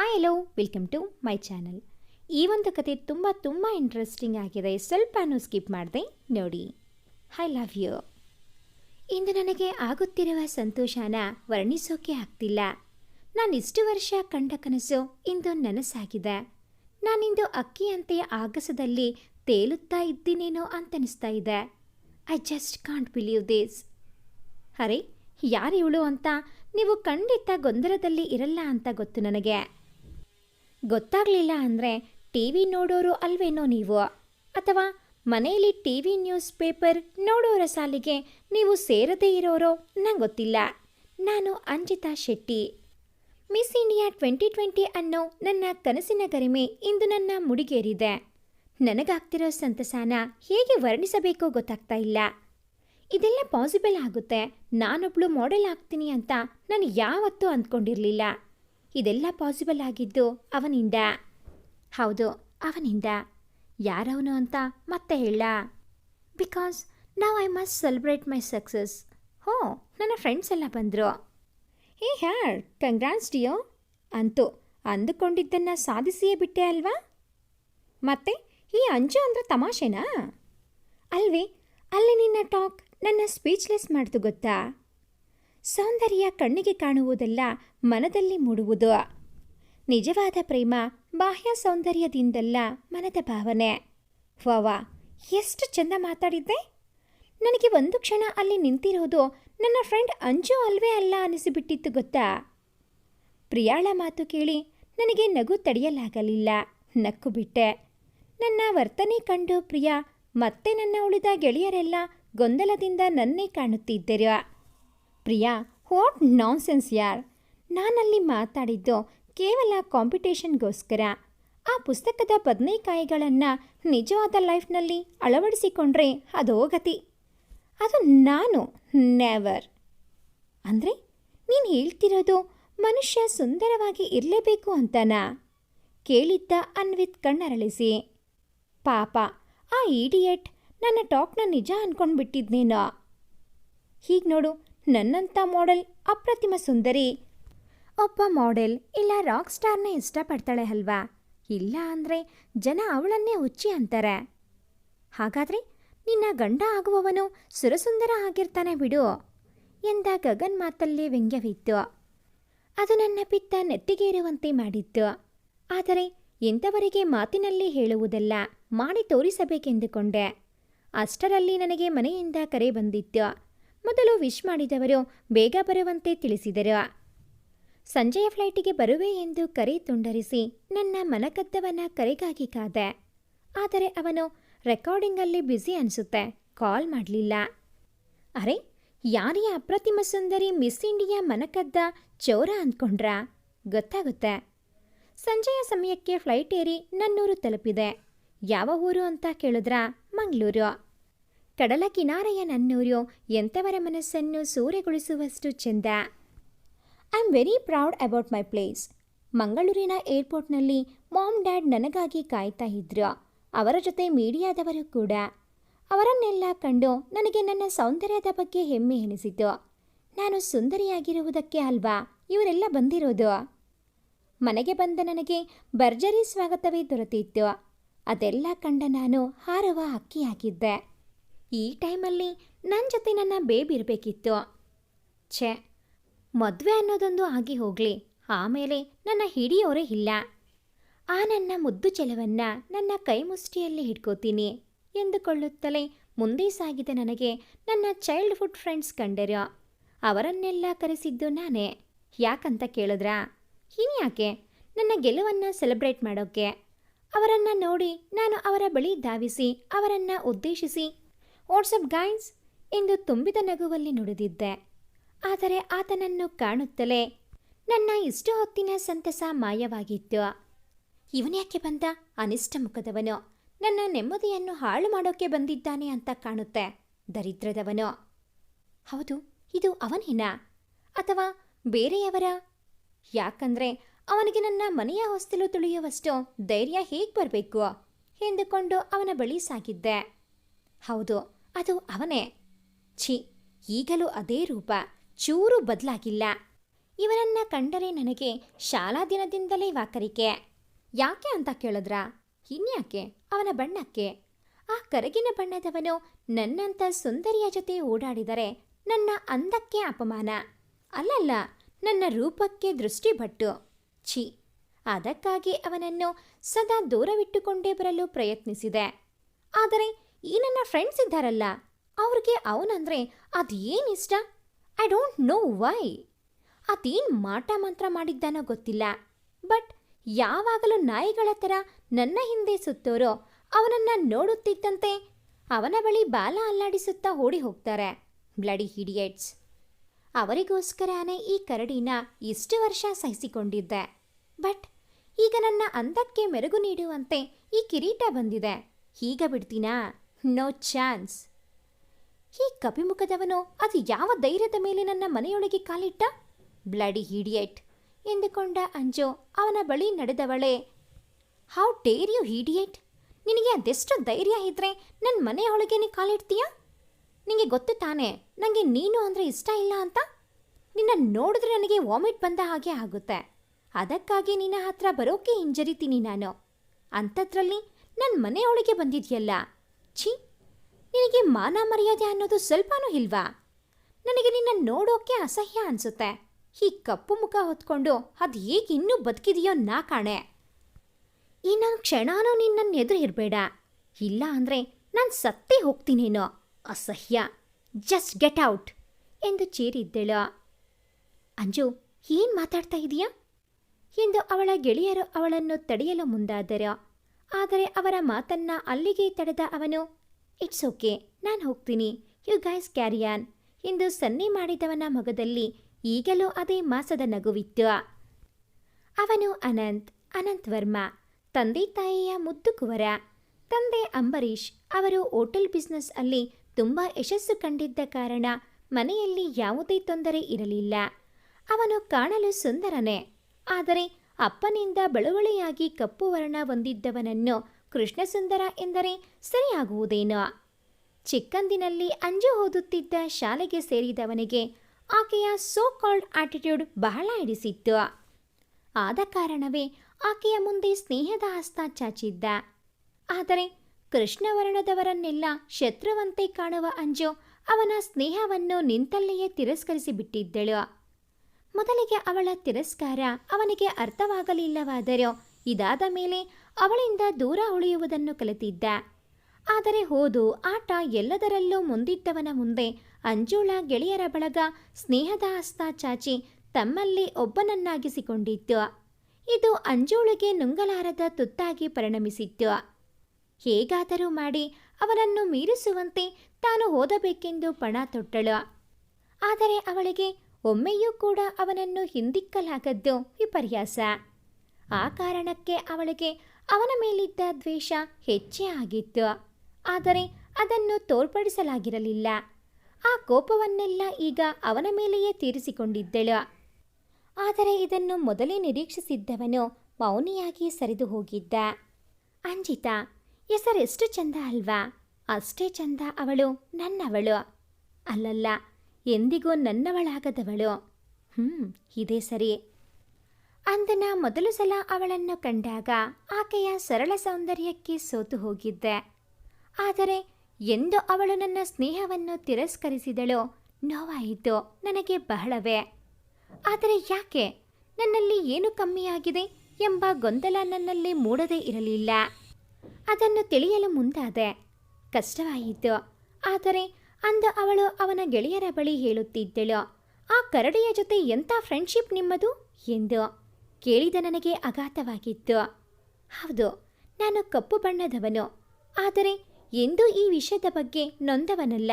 Hi hello welcome to my channel ಈ ಒಂದು ಕತೆ ತುಂಬ ತುಂಬ ಇಂಟ್ರೆಸ್ಟಿಂಗ್ ಆಗಿದೆ. ಸ್ವಲ್ಪನೂ ಸ್ಕಿಪ್ ಮಾಡಿದೆ. ನೋಡಿ. ಹೈ ಲವ್ ಯು ಇಂದು ನನಗೆ ಆಗುತ್ತಿರುವ ಸಂತೋಷನ ವರ್ಣಿಸೋಕೆ ಆಗ್ತಿಲ್ಲ. ನಾನು ಇಷ್ಟು ವರ್ಷ ಕಂಡ ಕನಸು ಇಂದು ನನಸಾಗಿದೆ. ನಾನಿಂದು ಅಕ್ಕಿಯಂತೆ ಆಗಸದಲ್ಲಿ ತೇಲುತ್ತಾ ಇದ್ದೀನೇನೋ ಅಂತನಿಸ್ತಾ ಇದೆ. I just can't believe this ಅರೆ, ಯಾರು ಇವಳು ಅಂತ? ನೀವು ಖಂಡಿತ ಗೊಂದಲದಲ್ಲಿ ಇರಲ್ಲ ಅಂತ ಗೊತ್ತು ನನಗೆ. ಗೊತ್ತಾಗಲಿಲ್ಲ ಅಂದರೆ ಟಿ ವಿ ನೋಡೋರು ಅಲ್ವೇನೋ ನೀವು? ಅಥವಾ ಮನೆಯಲ್ಲಿ ಟಿ ವಿ ನ್ಯೂಸ್ ಪೇಪರ್ ನೋಡೋರ ಸಾಲಿಗೆ ನೀವು ಸೇರದೇ ಇರೋರೋ ನಂಗೆ ಗೊತ್ತಿಲ್ಲ. ನಾನು Anjitha Shetty. Miss India twenty twenty ಅನ್ನೋ ನನ್ನ ಕನಸಿನ ಗರಿಮೆ ಇಂದು ನನ್ನ ಮುಡಿಗೇರಿದೆ. ನನಗಾಗ್ತಿರೋ ಸಂತಸನ ಹೇಗೆ ವರ್ಣಿಸಬೇಕೋ ಗೊತ್ತಾಗ್ತಾ ಇಲ್ಲ. ಇದೆಲ್ಲ ಪಾಸಿಬಲ್ ಆಗುತ್ತೆ. ನಾನೊಬ್ಳು ಮಾಡೆಲ್ ಆಗ್ತೀನಿ ಅಂತ ನಾನು ಯಾವತ್ತೂ ಅಂದ್ಕೊಂಡಿರಲಿಲ್ಲ. ಇದೆಲ್ಲ ಪಾಸಿಬಲ್ ಆಗಿದ್ದು ಅವನಿಂದ. ಹೌದು, ಅವನಿಂದ. ಯಾರವನು ಅಂತ ಮತ್ತೆ ಹೇಳ. ಬಿಕಾಸ್, ನಾವು I must celebrate my success. ಹೋ, ನನ್ನ ಫ್ರೆಂಡ್ಸ್ ಎಲ್ಲ ಬಂದರು. ಹೇ ಹ್ಯಾರ್ ಕಂಗ್ರಾಟ್ಸ್ ಡಿಯೋ ಅಂತೂ, ಅಂದುಕೊಂಡಿದ್ದನ್ನು ಸಾಧಿಸಿಯೇ ಬಿಟ್ಟೆ ಅಲ್ವಾ? ಮತ್ತೆ, ಈ ಅಂಜು ಅಂದರೆ ತಮಾಷೆನಾ? ಅಲ್ವೇ, ಅಲ್ಲಿ ನಿನ್ನ ಟಾಕ್ ನನ್ನ ಸ್ಪೀಚ್ಲೆಸ್ ಮಾಡ್ತು ಗೊತ್ತಾ? ಸೌಂದರ್ಯ ಕಣ್ಣಿಗೆ ಕಾಣುವುದಲ್ಲ ಮನದಲ್ಲಿ ಮೂಡುವುದು. ನಿಜವಾದ ಪ್ರೇಮ ಬಾಹ್ಯ ಸೌಂದರ್ಯದಿಂದಲ್ಲ ಮನದ ಭಾವನೆ. ವಾವಾ ಎಷ್ಟು ಚೆಂದ ಮಾತಾಡಿದ್ದೆ. ನನಗೆ ಒಂದು ಕ್ಷಣ ಅಲ್ಲಿ ನಿಂತಿರೋದು ನನ್ನ ಫ್ರೆಂಡ್ ಅಂಜು ಅಲ್ವೇ ಅಲ್ಲ ಅನಿಸಿಬಿಟ್ಟಿತ್ತು ಗೊತ್ತಾ. ಪ್ರಿಯಾಳ ಮಾತು ಕೇಳಿ ನನಗೆ ನಗು ತಡೆಯಲಾಗಲಿಲ್ಲ. ನಕ್ಕು ಬಿಟ್ಟೆ. ನನ್ನ ವರ್ತನೆ ಕಂಡು ಪ್ರಿಯಾ ಮತ್ತೆ ನನ್ನ ಉಳಿದ ಗೆಳೆಯರೆಲ್ಲ ಗೊಂದಲದಿಂದ ನನ್ನೇ ಕಾಣುತ್ತಿದ್ದರು. ಪ್ರಿಯಾ, ವಾಟ್ ನಾನ್ಸೆನ್ಸ್ ಯಾರ್. ನಾನಲ್ಲಿ ಮಾತಾಡಿದ್ದು ಕೇವಲ ಕಾಂಪಿಟೇಷನ್ಗೋಸ್ಕರ. ಆ ಪುಸ್ತಕದ ಬದನೆಕಾಯಿಗಳನ್ನು ನಿಜವಾದ ಲೈಫ್ನಲ್ಲಿ ಅಳವಡಿಸಿಕೊಂಡ್ರೆ ಅದೋ ಗತಿ. ಅದು ನಾನು ನೆವರ್ ಅಂದರೆ ನೀನು ಹೇಳ್ತಿರೋದು ಮನುಷ್ಯ ಸುಂದರವಾಗಿ ಇರಲೇಬೇಕು ಅಂತನಾ? ಕೇಳಿದ್ದ ಅನ್ವಿತ್ ಕಣ್ಣರಳಿಸಿ. ಪಾಪ, ಆ ಇಡಿಯಟ್ ನನ್ನ ಟಾಕ್ನ ನಿಜ ಅನ್ಕೊಂಡ್ಬಿಟ್ಟಿದ್ನೇನೋ? ಹೀಗೆ ನೋಡು, ನನ್ನಂಥ ಮಾಡೆಲ್ ಅಪ್ರತಿಮ ಸುಂದರಿ ಒಬ್ಬ ಮಾಡೆಲ್ ಇಲ್ಲ ರಾಕ್ ಸ್ಟಾರ್ನ ಇಷ್ಟಪಡ್ತಾಳೆ ಅಲ್ವಾ? ಇಲ್ಲ ಅಂದರೆ ಜನ ಅವಳನ್ನೇ ಹುಚ್ಚಿ ಅಂತಾರೆ. ಹಾಗಾದರೆ ನಿನ್ನ ಗಂಡ ಆಗುವವನು ಸುರಸುಂದರ ಆಗಿರ್ತಾನೆ ಬಿಡು, ಎಂದ ಗಗನ್ ಮಾತಲ್ಲಿ ವ್ಯಂಗ್ಯವಿತ್ತು. ಅದು ನನ್ನ ಪಿತ್ತ ನೆತ್ತಿಗೇರುವಂತೆ ಮಾಡಿತ್ತು. ಆದರೆ ಎಂಥವರಿಗೆ ಮಾತಿನಲ್ಲಿ ಹೇಳುವುದಲ್ಲ, ಮಾಡಿ ತೋರಿಸಬೇಕೆಂದುಕೊಂಡೆ. ಅಷ್ಟರಲ್ಲಿ ನನಗೆ ಮನೆಯಿಂದ ಕರೆ ಬಂದಿತ್ತು. ಮೊದಲು ವಿಶ್ ಮಾಡಿದವರು ಬೇಗ ಬರುವಂತೆ ತಿಳಿಸಿದರು. ಸಂಜೆಯ ಫ್ಲೈಟಿಗೆ ಬರುವೆ ಎಂದು ಕರೆ ತುಂಡರಿಸಿ ನನ್ನ ಮನಕದ್ದವನ ಕರೆಗಾಗಿ ಕಾದೆ. ಆದರೆ ಅವನು ರೆಕಾರ್ಡಿಂಗಲ್ಲಿ ಬ್ಯುಸಿ ಅನಿಸುತ್ತೆ, ಕಾಲ್ ಮಾಡಲಿಲ್ಲ. ಅರೆ, ಯಾರೀ ಅಪ್ರತಿಮ ಸುಂದರಿ ಮಿಸ್ ಇಂಡಿಯಾ ಮನಕದ್ದ ಚೌರ ಅಂದ್ಕೊಂಡ್ರಾ ಗೊತ್ತಾಗುತ್ತೆ. ಸಂಜೆಯ ಸಮಯಕ್ಕೆ ಫ್ಲೈಟ್ ಏರಿ ನನ್ನೂರು ತಲುಪಿದೆ. ಯಾವ ಊರು ಅಂತ ಕೇಳಿದ್ರ? ಮಂಗಳೂರು. ಕಡಲ ಕಿನಾರೆಯ ನನ್ನೂರು ಎಂಥವರ ಮನಸ್ಸನ್ನು ಸೂರೆಗೊಳಿಸುವಷ್ಟು ಚೆಂದ. I am very proud about my place ಮಂಗಳೂರಿನ ಏರ್ಪೋರ್ಟ್ನಲ್ಲಿ ಮಾಮ್ ಡ್ಯಾಡ್ ನನಗಾಗಿ ಕಾಯ್ತಾ ಇದ್ರು? ಅವರ ಜೊತೆ ಮೀಡಿಯಾದವರು ಕೂಡ. ಅವರನ್ನೆಲ್ಲ ಕಂಡು ನನಗೆ ನನ್ನ ಸೌಂದರ್ಯದ ಬಗ್ಗೆ ಹೆಮ್ಮೆ ಎನಿಸಿತು. ನಾನು ಸುಂದರಿಯಾಗಿರುವುದಕ್ಕೆ ಅಲ್ವಾ? ಇವರೆಲ್ಲ ಬಂದಿರೋದು? ಮನೆಗೆ ಬಂದ ನನಗೆ ಭರ್ಜರಿ ಸ್ವಾಗತವೇ ದೊರೆತಿತ್ತು. ಅದೆಲ್ಲ ಕಂಡ ನಾನು ಹಾರುವ ಅಕ್ಕಿಯಾಗಿದ್ದೆ ಈ ಟೈಮಲ್ಲಿ ನನ್ನ ಜೊತೆ ನನ್ನ ಬೇಬಿ ಇರಬೇಕಿತ್ತು. ಛೆ ಮದುವೆ ಅನ್ನೋದೊಂದು ಆಗಿ ಹೋಗ್ಲಿ. ಆಮೇಲೆ ನನ್ನ ಹಿಡಿಯೋರೇ ಇಲ್ಲ. ಆ ನನ್ನ ಮುದ್ದು ಚೆಲವನ್ನ ನನ್ನ ಕೈ ಮುಷ್ಟಿಯಲ್ಲಿ ಹಿಡ್ಕೋತೀನಿ ಎಂದುಕೊಳ್ಳುತ್ತಲೇ ಮುಂದೆ ಸಾಗಿದ ನನಗೆ ನನ್ನ ಚೈಲ್ಡ್ಹುಡ್ ಫ್ರೆಂಡ್ಸ್ ಕಂಡರು ಅವರನ್ನೆಲ್ಲ ಕರೆಸಿದ್ದು ನಾನೇ. ಯಾಕಂತ ಕೇಳಿದ್ರಾ? ಇನ್ಯಾಕೆ? ನನ್ನ ಗೆಲುವನ್ನು ಸೆಲೆಬ್ರೇಟ್ ಮಾಡೋಕ್ಕೆ ಅವರನ್ನು ನೋಡಿ ನಾನು ಅವರ ಬಳಿ ಧಾವಿಸಿ, ಅವರನ್ನು ಉದ್ದೇಶಿಸಿ ವಾಟ್ಸಪ್ ಗೈನ್ಸ್ ಎಂದು ತುಂಬಿದ ನಗುವಲ್ಲಿ ನುಡಿದಿದ್ದೆ. ಆದರೆ ಆತನನ್ನು ಕಾಣುತ್ತಲೇ, ನನ್ನ ಇಷ್ಟು ಹೊತ್ತಿನ ಸಂತಸ ಮಾಯವಾಗಿತ್ತು. ಇವನ್ಯಾಕೆ ಬಂದ? ಅನಿಷ್ಟ ಮುಖದವನು. ನನ್ನ ನೆಮ್ಮದಿಯನ್ನು ಹಾಳು ಮಾಡೋಕೆ ಬಂದಿದ್ದಾನೆ ಅಂತ ಕಾಣುತ್ತೆ, ದರಿದ್ರದವನು. ಹೌದು, ಇದು ಅವನೇನಾ? ಅಥವಾ ಬೇರೆಯವರ? ಯಾಕಂದ್ರೆ ಅವನಿಗೆ ನನ್ನ ಮನೆಯ ಹೊಸ್ತಿಲು ತುಳಿಯುವಷ್ಟು ಧೈರ್ಯ ಹೇಗೆ ಬರಬೇಕು? ಎಂದುಕೊಂಡು ಅವನ ಬಳಿ ಸಾಗಿದ್ದೆ. ಹೌದು, ಅದು ಅವನೇ. ಛಿ, ಈಗಲೂ ಅದೇ ರೂಪ. ಚೂರು ಬದಲಾಗಿಲ್ಲ. ಇವನನ್ನ ಕಂಡರೆ ನನಗೆ ಶಾಲಾ ದಿನದಿಂದಲೇ ವಾಕರಿಕೆ. ಯಾಕೆ ಅಂತ ಕೇಳಿದ್ರ? ಇನ್ಯಾಕೆ? ಅವನ ಬಣ್ಣಕ್ಕೆ. ಆ ಕರಗಿನ ಬಣ್ಣದವನು ನನ್ನಂಥ ಸುಂದರಿಯ ಜೊತೆ ಓಡಾಡಿದರೆ ನನ್ನ ಅಂದಕ್ಕೆ ಅಪಮಾನ. ಅಲ್ಲಲ್ಲ, ನನ್ನ ರೂಪಕ್ಕೆ ದೃಷ್ಟಿಭಟ್ಟು ಛೀ, ಅದಕ್ಕಾಗಿ ಅವನನ್ನು ಸದಾ ದೂರವಿಟ್ಟುಕೊಂಡೇ ಬರಲು ಪ್ರಯತ್ನಿಸಿದೆ. ಆದರೆ ಈ ನನ್ನ ಫ್ರೆಂಡ್ಸ್ ಇದ್ದಾರಲ್ಲ, ಅವ್ರಿಗೆ ಅವನಂದ್ರೆ ಅದೇನಿಷ್ಟ? ಐ ಡೋಂಟ್ ನೋ ವೈ ಅದೇನು ಮಾಟ ಮಂತ್ರ ಮಾಡಿದ್ದಾನೋ ಗೊತ್ತಿಲ್ಲ. ಬಟ್ ಯಾವಾಗಲೂ ನಾಯಿಗಳ ಥರ ನನ್ನ ಹಿಂದೆ ಸುತ್ತೋರೋ, ಅವನನ್ನ ನೋಡುತ್ತಿದ್ದಂತೆ ಅವನ ಬಳಿ ಬಾಲ ಅಲ್ಲಾಡಿಸುತ್ತಾ ಓಡಿ ಹೋಗ್ತಾರೆ. ಬ್ಲಡಿ ಹಿಡಿಯೇಟ್ಸ್ ಅವರಿಗೋಸ್ಕರನೇ ಈ ಕರಡಿನ ಇಷ್ಟು ವರ್ಷ ಸಹಿಸಿಕೊಂಡಿದ್ದೆ. ಬಟ್ ಈಗ ನನ್ನ ಅಂದಕ್ಕೆ ಮೆರುಗು ನೀಡುವಂತೆ ಈ ಕಿರೀಟ ಬಂದಿದೆ. ಈಗ ಬಿಡ್ತೀನಾ? ನೋ ಚಾನ್ಸ್ ಈ ಕಪಿಮುಖದವನು ಅದು ಯಾವ ಧೈರ್ಯದ ಮೇಲೆ ನನ್ನ ಮನೆಯೊಳಗೆ ಕಾಲಿಟ್ಟ? ಬ್ಲಡಿ ಹೀಡಿಯಟ್ ಎಂದುಕೊಂಡ ಅಂಜು, ಅವನ ಬಳಿ ನಡೆದವಳೆ. ಹೌ ಡೇರ್ ಯು ಹೀಡಿಯಟ್ ನಿನಗೆ ಅದೆಷ್ಟು ಧೈರ್ಯ ಇದ್ರೆ ನನ್ನ ಮನೆಯೊಳಗೆ ನೀ ಕಾಲಿಡ್ತೀಯಾ? ನಿನಗೆ ಗೊತ್ತು ತಾನೇ ನನಗೆ ನೀನು ಅಂದರೆ ಇಷ್ಟ ಇಲ್ಲ ಅಂತ? ನಿನ್ನ ನೋಡಿದ್ರೆ ನನಗೆ ವಾಮಿಟ್ ಬಂದ ಹಾಗೆ ಆಗುತ್ತೆ. ಅದಕ್ಕಾಗಿ ನಿನ್ನ ಹತ್ರ ಬರೋಕೆ ಹಿಂಜರಿತೀನಿ ನಾನು. ಅಂಥದ್ರಲ್ಲಿ ನನ್ನ ಮನೆಯೊಳಗೆ ಬಂದಿದೆಯಲ್ಲ? ಛೀ ಮಾನ ಮರ್ಯಾದೆ ಅನ್ನೋದು ಸ್ವಲ್ಪನೂ ಇಲ್ವಾ? ನನಗೆ ನಿನ್ನ ನೋಡೋಕೆ ಅಸಹ್ಯ ಅನ್ಸುತ್ತೆ. ಈ ಕಪ್ಪು ಮುಖ ಹೊತ್ಕೊಂಡು ಅದು ಹೇಗೆ ಇನ್ನೂ ಬದುಕಿದೆಯೋ ನಾ ಕಾಣೆ. ಇನ್ನೊಂದು ಕ್ಷಣನೂ ನಿನ್ನ ಎದುರು ಇರಬೇಡ ಇಲ್ಲ ಅಂದರೆ ನಾನು ಸತ್ತೇ ಹೋಗ್ತೀನೇನೋ. ಅಸಹ್ಯ. ಜಸ್ಟ್ ಗೆಟ್ ಔಟ್ ಎಂದು ಚೀರಿದ್ದಳು. ಅಂಜು, ಏನು ಮಾತಾಡ್ತಾ ಇದೀಯಾ? ಎಂದು ಅವಳ ಗೆಳೆಯರು ಅವಳನ್ನು ತಡೆಯಲು ಮುಂದಾದರು. ಆದರೆ ಅವರ ಮಾತನ್ನ ಅಲ್ಲಿಗೆ ತಡೆದ ಅವನು ಇಟ್ಸ್ ಓಕೆ ನಾನು ಹೋಗ್ತೀನಿ. ಯು ಗೈಸ್ ಕ್ಯಾರಿಯಾನ್ ಎಂದು ಸನ್ನೆ ಮಾಡಿದವನ ಮೊಗದಲ್ಲಿ ಈಗಲೂ ಅದೇ ಮಾಸದ ನಗುವಿತ್ತು. ಅವನು ಅನಂತ್ ಅನಂತ್ ವರ್ಮಾ, ತಂದೆ ತಾಯಿಯ ಮುದ್ದು ಕುವರ. ತಂದೆ ಅಂಬರೀಷ್ ಅವರು ಹೋಟೆಲ್ ಬಿಸ್ನೆಸ್ ಅಲ್ಲಿ ತುಂಬ ಯಶಸ್ಸು ಕಂಡಿದ್ದ ಕಾರಣ ಮನೆಯಲ್ಲಿ ಯಾವುದೇ ತೊಂದರೆ ಇರಲಿಲ್ಲ. ಅವನು ಕಾಣಲು ಸುಂದರನೇ. ಆದರೆ ಅಪ್ಪನಿಂದ ಬಳುವಳಿಯಾಗಿ ಕಪ್ಪು ವರ್ಣ ಹೊಂದಿದ್ದವನನ್ನು ಕೃಷ್ಣಸುಂದರ ಎಂದರೆ ಸರಿಯಾಗುವುದೇನೋ? ಚಿಕ್ಕಂದಿನಲ್ಲಿ ಅಂಜು ಓದುತ್ತಿದ್ದ ಶಾಲೆಗೆ ಸೇರಿದವನಿಗೆ ಆಕೆಯ ಸೋ ಕಾಲ್ಡ್ ಆಟಿಟ್ಯೂಡ್ ಬಹಳ ಹಿಡಿಸಿತ್ತು. ಆದ ಕಾರಣವೇ ಆಕೆಯ ಮುಂದೆ ಸ್ನೇಹದ ಹಸ್ತ ಚಾಚಿದ್ದ. ಆದರೆ ಕೃಷ್ಣವರ್ಣದವರನ್ನೆಲ್ಲ ಶತ್ರುವಂತೆ ಕಾಣುವ ಅಂಜು ಅವನ ಸ್ನೇಹವನ್ನು ನಿಂತಲ್ಲಿಯೇ ತಿರಸ್ಕರಿಸಿ ಬಿಟ್ಟಿದ್ದಳು ಮೊದಲಿಗೆ ಅವಳ ತಿರಸ್ಕಾರ ಅವನಿಗೆ ಅರ್ಥವಾಗಲಿಲ್ಲವಾದರೂ ಇದಾದ ಮೇಲೆ ಅವಳಿಂದ ದೂರ ಉಳಿಯುವುದನ್ನು ಕಲಿತಿದ್ದ. ಆದರೆ ಹೋದು, ಆಟ ಎಲ್ಲದರಲ್ಲೂ ಮುಂದಿದ್ದವನ ಮುಂದೆ ಅಂಜುಳ ಗೆಳೆಯರ ಬಳಗ ಸ್ನೇಹದ ಹಸ್ತ ಚಾಚಿ ತಮ್ಮಲ್ಲಿ ಒಬ್ಬನನ್ನಾಗಿಸಿಕೊಂಡಿದ್ದು ಇದು ಅಂಜುಳಿಗೆ ನುಂಗಲಾರದ ತುತ್ತಾಗಿ ಪರಿಣಮಿಸಿತ್ತು. ಹೇಗಾದರೂ ಮಾಡಿ ಅವನನ್ನು ಮೀರಿಸುವಂತೆ ತಾನು ಓದಬೇಕೆಂದು ಪಣ ತೊಟ್ಟಳು. ಆದರೆ ಅವಳಿಗೆ ಒಮ್ಮೆಯೂ ಕೂಡ ಅವನನ್ನು ಹಿಂದಿಕ್ಕಲಾಗದ್ದು ವಿಪರ್ಯಾಸ. ಆ ಕಾರಣಕ್ಕೆ ಅವಳಿಗೆ ಅವನ ಮೇಲಿದ್ದ ದ್ವೇಷ ಹೆಚ್ಚೇ ಆಗಿತ್ತು. ಆದರೆ ಅದನ್ನು ತೋರ್ಪಡಿಸಲಾಗಿರಲಿಲ್ಲ. ಆ ಕೋಪವನ್ನೆಲ್ಲ ಈಗ ಅವನ ಮೇಲೆಯೇ ತೀರಿಸಿಕೊಂಡಿದ್ದಳು. ಆದರೆ ಇದನ್ನು ಮೊದಲೇ ನಿರೀಕ್ಷಿಸಿದ್ದವನು ಮೌನಿಯಾಗಿ ಸರಿದು ಹೋಗಿದ್ದ. ಅಂಜಿತಾ ಹೆಸರೆಷ್ಟು ಚಂದ ಅಲ್ವಾ? ಅಷ್ಟೇ ಚಂದ ಅವಳು, ನನ್ನವಳು. ಅಲ್ಲಲ್ಲ, ಎಂದಿಗೂ ನನ್ನವಳಾಗದವಳು. ಹ್ಞೂ ಇದೇ ಸರಿ. ಅಂದನ ಮೊದಲು ಸಲ ಅವಳನ್ನು ಕಂಡಾಗ ಆಕೆಯ ಸರಳ ಸೌಂದರ್ಯಕ್ಕೆ ಸೋತು ಹೋಗಿದ್ದೆ. ಆದರೆ ಎಂದು ಅವಳು ನನ್ನ ಸ್ನೇಹವನ್ನು ತಿರಸ್ಕರಿಸಿದಳೋ, ನೋವಾಯಿತು ನನಗೆ ಬಹಳವೇ. ಆದರೆ ಯಾಕೆ? ನನ್ನಲ್ಲಿ ಏನು ಕಮ್ಮಿಯಾಗಿದೆ ಎಂಬ ಗೊಂದಲ ನನ್ನಲ್ಲಿ ಮೂಡದೇ ಇರಲಿಲ್ಲ. ಅದನ್ನು ತಿಳಿಯಲು ಮುಂದಾದೆ. ಕಷ್ಟವಾಯಿತು. ಆದರೆ ಅಂದು ಅವಳು ಅವನ ಗೆಳೆಯರ ಬಳಿ ಹೇಳುತ್ತಿದ್ದಳು, ಆ ಕರಡಿಯ ಜೊತೆ ಎಂಥ ಫ್ರೆಂಡ್ಶಿಪ್ ನಿಮ್ಮದು? ಎಂದು. ಕೇಳಿದ ನನಗೆ ಅಗಾಧವಾಗಿತ್ತು ಹೌದು, ನಾನು ಕಪ್ಪು ಬಣ್ಣದವನು, ಆದರೆ ಎಂದೂ ಈ ವಿಷಯದ ಬಗ್ಗೆ ನೊಂದವನಲ್ಲ.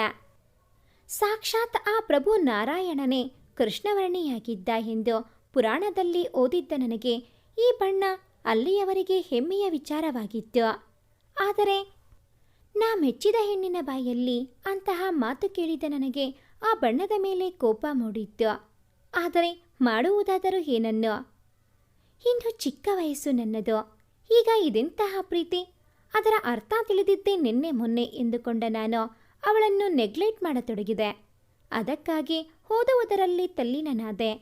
ಸಾಕ್ಷಾತ್ ಆ ಪ್ರಭು ನಾರಾಯಣನೇ ಕೃಷ್ಣವರ್ಣಿಯಾಗಿದ್ದ ಎಂದು ಪುರಾಣದಲ್ಲಿ ಓದಿದ್ದ ನನಗೆ ಈ ಬಣ್ಣ ಅಲ್ಲಿಯವರಿಗೆ ಹೆಮ್ಮೆಯ ವಿಚಾರವಾಗಿತ್ತು. ಆದರೆ ನಾ ಮೆಚ್ಚಿದ ಹೆಣ್ಣಿನ ಬಾಯಲ್ಲಿ ಅಂತಹ ಮಾತು ಕೇಳಿದ ನನಗೆ ಆ ಬಣ್ಣದ ಮೇಲೆ ಕೋಪ ಮೂಡಿತ್ತು. ಆದರೆ ಮಾಡುವುದಾದರೂ ಏನನ್ನು? ಇನ್ನು ಚಿಕ್ಕ ವಯಸ್ಸು ನನ್ನದು ಈಗ ಇದೆಂತಹ ಪ್ರೀತಿ? ಅದರ ಅರ್ಥ ತಿಳಿದಿದ್ದೆ ನಿನ್ನೆ ಮೊನ್ನೆ ಎಂದುಕೊಂಡ ನಾನು ಅವಳನ್ನು ನೆಗ್ಲೆಕ್ಟ್ ಮಾಡತೊಡಗಿದೆ. ಅದಕ್ಕಾಗಿ ಓದುವುದರಲ್ಲಿ ತಲ್ಲಿನನಾದೆ.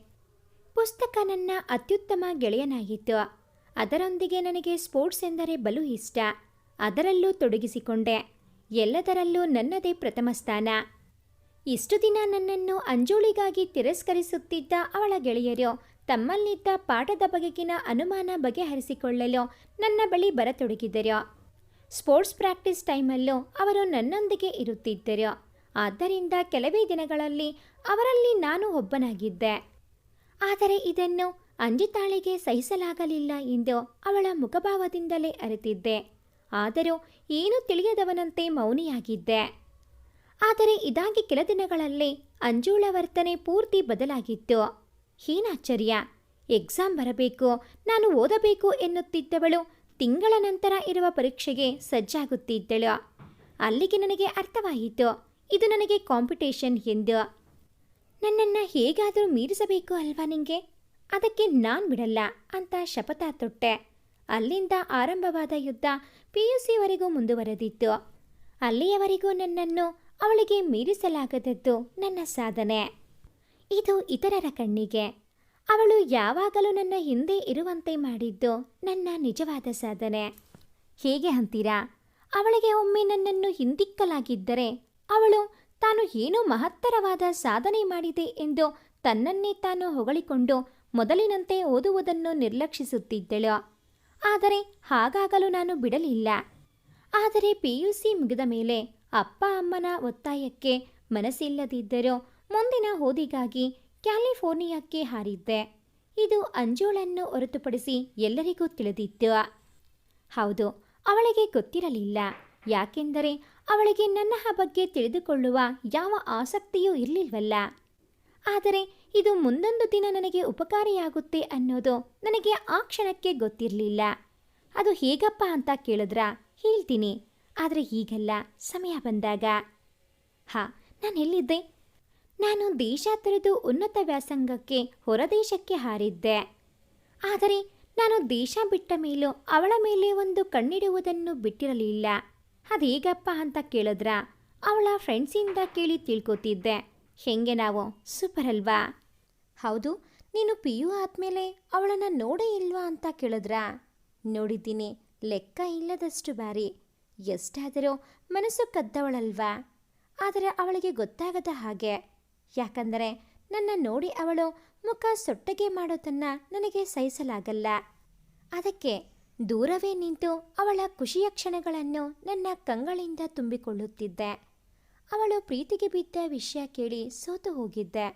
ಪುಸ್ತಕ ನನ್ನ ಅತ್ಯುತ್ತಮ ಗೆಳೆಯನಾಗಿತ್ತು. ಅದರೊಂದಿಗೆ ನನಗೆ ಸ್ಪೋರ್ಟ್ಸ್ ಎಂದರೆ ಬಲು ಇಷ್ಟ. ಅದರಲ್ಲೂ ತೊಡಗಿಸಿಕೊಂಡೆ. ಎಲ್ಲದರಲ್ಲೂ ನನ್ನದೇ ಪ್ರಥಮ ಸ್ಥಾನ. ಇಷ್ಟು ದಿನ ನನ್ನನ್ನು ಅಂಜೋಳಿಗಾಗಿ ತಿರಸ್ಕರಿಸುತ್ತಿದ್ದ ಅವಳ ಗೆಳೆಯರು ತಮ್ಮಲ್ಲಿದ್ದ ಪಾಠದ ಬಗೆಗಿನ ಅನುಮಾನ ಬಗೆಹರಿಸಿಕೊಳ್ಳಲು ನನ್ನ ಬಳಿ ಬರತೊಡಗಿದರು ಸ್ಪೋರ್ಟ್ಸ್ ಪ್ರಾಕ್ಟೀಸ್ ಟೈಮಲ್ಲೂ ಅವರು ನನ್ನೊಂದಿಗೆ ಇರುತ್ತಿದ್ದರು. ಆದ್ದರಿಂದ ಕೆಲವೇ ದಿನಗಳಲ್ಲಿ ಅವರಲ್ಲಿ ನಾನು ಒಬ್ಬನಾಗಿದ್ದೆ. ಆದರೆ ಇದನ್ನು ಅಂಜಿತಾಳಿಗೆ ಸಹಿಸಲಾಗಲಿಲ್ಲ ಎಂದು ಅವಳ ಮುಖಭಾವದಿಂದಲೇ ಅರಿತಿದ್ದೆ. ಆದರೂ ಏನೂ ತಿಳಿಯದವನಂತೆ ಮೌನಿಯಾಗಿದ್ದೆ. ಆದರೆ ಇದಾಗಿ ಕೆಲ ದಿನಗಳಲ್ಲಿ ಅಂಜುಳ ವರ್ತನೆ ಪೂರ್ತಿ ಬದಲಾಗಿತ್ತು. ಏನಾಶ್ಚರ್ಯ ಎಕ್ಸಾಮ್ ಬರಬೇಕು, ನಾನು ಓದಬೇಕು ಎನ್ನುತ್ತಿದ್ದವಳು ತಿಂಗಳ ನಂತರ ಇರುವ ಪರೀಕ್ಷೆಗೆ ಸಜ್ಜಾಗುತ್ತಿದ್ದಳು. ಅಲ್ಲಿಗೆ ನನಗೆ ಅರ್ಥವಾಯಿತು, ಇದು ನನಗೆ ಕಾಂಪಿಟೇಷನ್ ಎಂದು. ನನ್ನನ್ನು ಹೇಗಾದರೂ ಮೀರಿಸಬೇಕು ಅಲ್ವಾ ನಿಂಗೆ? ಅದಕ್ಕೆ ನಾನು ಬಿಡಲ್ಲ ಅಂತ ಶಪಥ ತೊಟ್ಟೆ. ಅಲ್ಲಿಂದ ಆರಂಭವಾದ ಯುದ್ಧ ಪಿ ಯು ಸಿವರೆಗೂ ಮುಂದುವರೆದಿತ್ತು. ಅಲ್ಲಿಯವರೆಗೂ ನನ್ನನ್ನು ಅವಳಿಗೆ ಮೀರಿಸಲಾಗದದ್ದು ನನ್ನ ಸಾಧನೆ. ಇದು ಇತರರ ಕಣ್ಣಿಗೆ. ಅವಳು ಯಾವಾಗಲೂ ನನ್ನ ಹಿಂದೆ ಇರುವಂತೆ ಮಾಡಿದ್ದು ನನ್ನ ನಿಜವಾದ ಸಾಧನೆ. ಹೇಗೆ ಅಂತೀರಾ? ಅವಳಿಗೆ ಒಮ್ಮೆ ನನ್ನನ್ನು ಹಿಂದಿಕ್ಕಲಾಗಿದ್ದರೆ ಅವಳು ತಾನು ಏನೋ ಮಹತ್ತರವಾದ ಸಾಧನೆ ಮಾಡಿದೆ ಎಂದು ತನ್ನನ್ನೇ ತಾನು ಹೊಗಳಿಕೊಂಡು ಮೊದಲಿನಂತೆ ಓದುವುದನ್ನು ನಿರ್ಲಕ್ಷಿಸುತ್ತಿದ್ದಳು. ಆದರೆ ಹಾಗಾಗಲು ನಾನು ಬಿಡಲಿಲ್ಲ. ಆದರೆ ಪಿ ಸಿ ಮುಗಿದ ಮೇಲೆ ಅಪ್ಪ ಅಮ್ಮನ ಒತ್ತಾಯಕ್ಕೆ ಮನಸ್ಸಿಲ್ಲದಿದ್ದರೂ ಮುಂದಿನ ಓದಿಗಾಗಿ ಕ್ಯಾಲಿಫೋರ್ನಿಯಾಕ್ಕೆ ಹಾರಿದ್ದೆ. ಇದು ಅಂಜೋಳನ್ನು ಹೊರತುಪಡಿಸಿ ಎಲ್ಲರಿಗೂ ತಿಳಿದಿತ್ತು. ಹೌದು, ಅವಳಿಗೆ ಗೊತ್ತಿರಲಿಲ್ಲ. ಯಾಕೆಂದರೆ ಅವಳಿಗೆ ನನ್ನ ಬಗ್ಗೆ ತಿಳಿದುಕೊಳ್ಳುವ ಯಾವ ಆಸಕ್ತಿಯೂ ಇರಲಿಲ್ವಲ್ಲ. ಆದರೆ ಇದು ಮುಂದೊಂದು ದಿನ ನನಗೆ ಉಪಕಾರಿಯಾಗುತ್ತೆ ಅನ್ನೋದು ನನಗೆ ಆ ಕ್ಷಣಕ್ಕೆ ಗೊತ್ತಿರಲಿಲ್ಲ. ಅದು ಹೇಗಪ್ಪ ಅಂತ ಕೇಳಿದ್ರ? ಹೇಳ್ತೀನಿ. ಆದರೆ ಈಗಲ್ಲ, ಸಮಯ ಬಂದಾಗ. ಹಾ, ನಾನು ಎಲ್ಲಿದ್ದೆ? ನಾನು ದೇಶ ತೊರೆದು ಉನ್ನತ ವ್ಯಾಸಂಗಕ್ಕೆ ಹೊರದೇಶಕ್ಕೆ ಹಾರಿದ್ದೆ. ಆದರೆ ನಾನು ದೇಶ ಬಿಟ್ಟ ಮೇಲೂ ಅವಳ ಮೇಲೆ ಒಂದು ಕಣ್ಣಿಡುವುದನ್ನು ಬಿಟ್ಟಿರಲಿಲ್ಲ. ಅದೇಗಪ್ಪ ಅಂತ ಕೇಳಿದ್ರ? ಅವಳ ಫ್ರೆಂಡ್ಸಿಂದ ಕೇಳಿ ತಿಳ್ಕೊತಿದ್ದೆ. ಹೆಂಗೆ ನಾವು? ಸೂಪರ್ ಅಲ್ವಾ? ಹೌದು, ನೀನು ಪಿ ಯು ಆದ್ಮೇಲೆ ಅವಳನ್ನ ನೋಡೇ ಇಲ್ವಾ ಅಂತ ಕೇಳಿದ್ರಾ? ನೋಡಿದ್ದೀನಿ, ಲೆಕ್ಕ ಇಲ್ಲದಷ್ಟು ಬಾರಿ. ಎಷ್ಟಾದರೂ ಮನಸ್ಸು ಕದ್ದವಳಲ್ವಾ? ಆದರೆ ಅವಳಿಗೆ ಗೊತ್ತಾಗದ ಹಾಗೆ. ಯಾಕಂದರೆ ನನ್ನ ನೋಡಿ ಅವಳು ಮುಖ ಸೊಟ್ಟಗೆ ಮಾಡೋದನ್ನು ನನಗೆ ಸಹಿಸಲಾಗಲ್ಲ. ಅದಕ್ಕೆ ದೂರವೇ ನಿಂತು ಅವಳ ಖುಷಿಯ ಕ್ಷಣಗಳನ್ನು ನನ್ನ ಕಂಗಳಿಂದ ತುಂಬಿಕೊಳ್ಳುತ್ತಿದ್ದೆ. ಅವಳು ಪ್ರೀತಿಗೆ ಬಿದ್ದ ವಿಷಯ ಕೇಳಿ ಸೋತು ಹೋಗಿದ್ದೆ.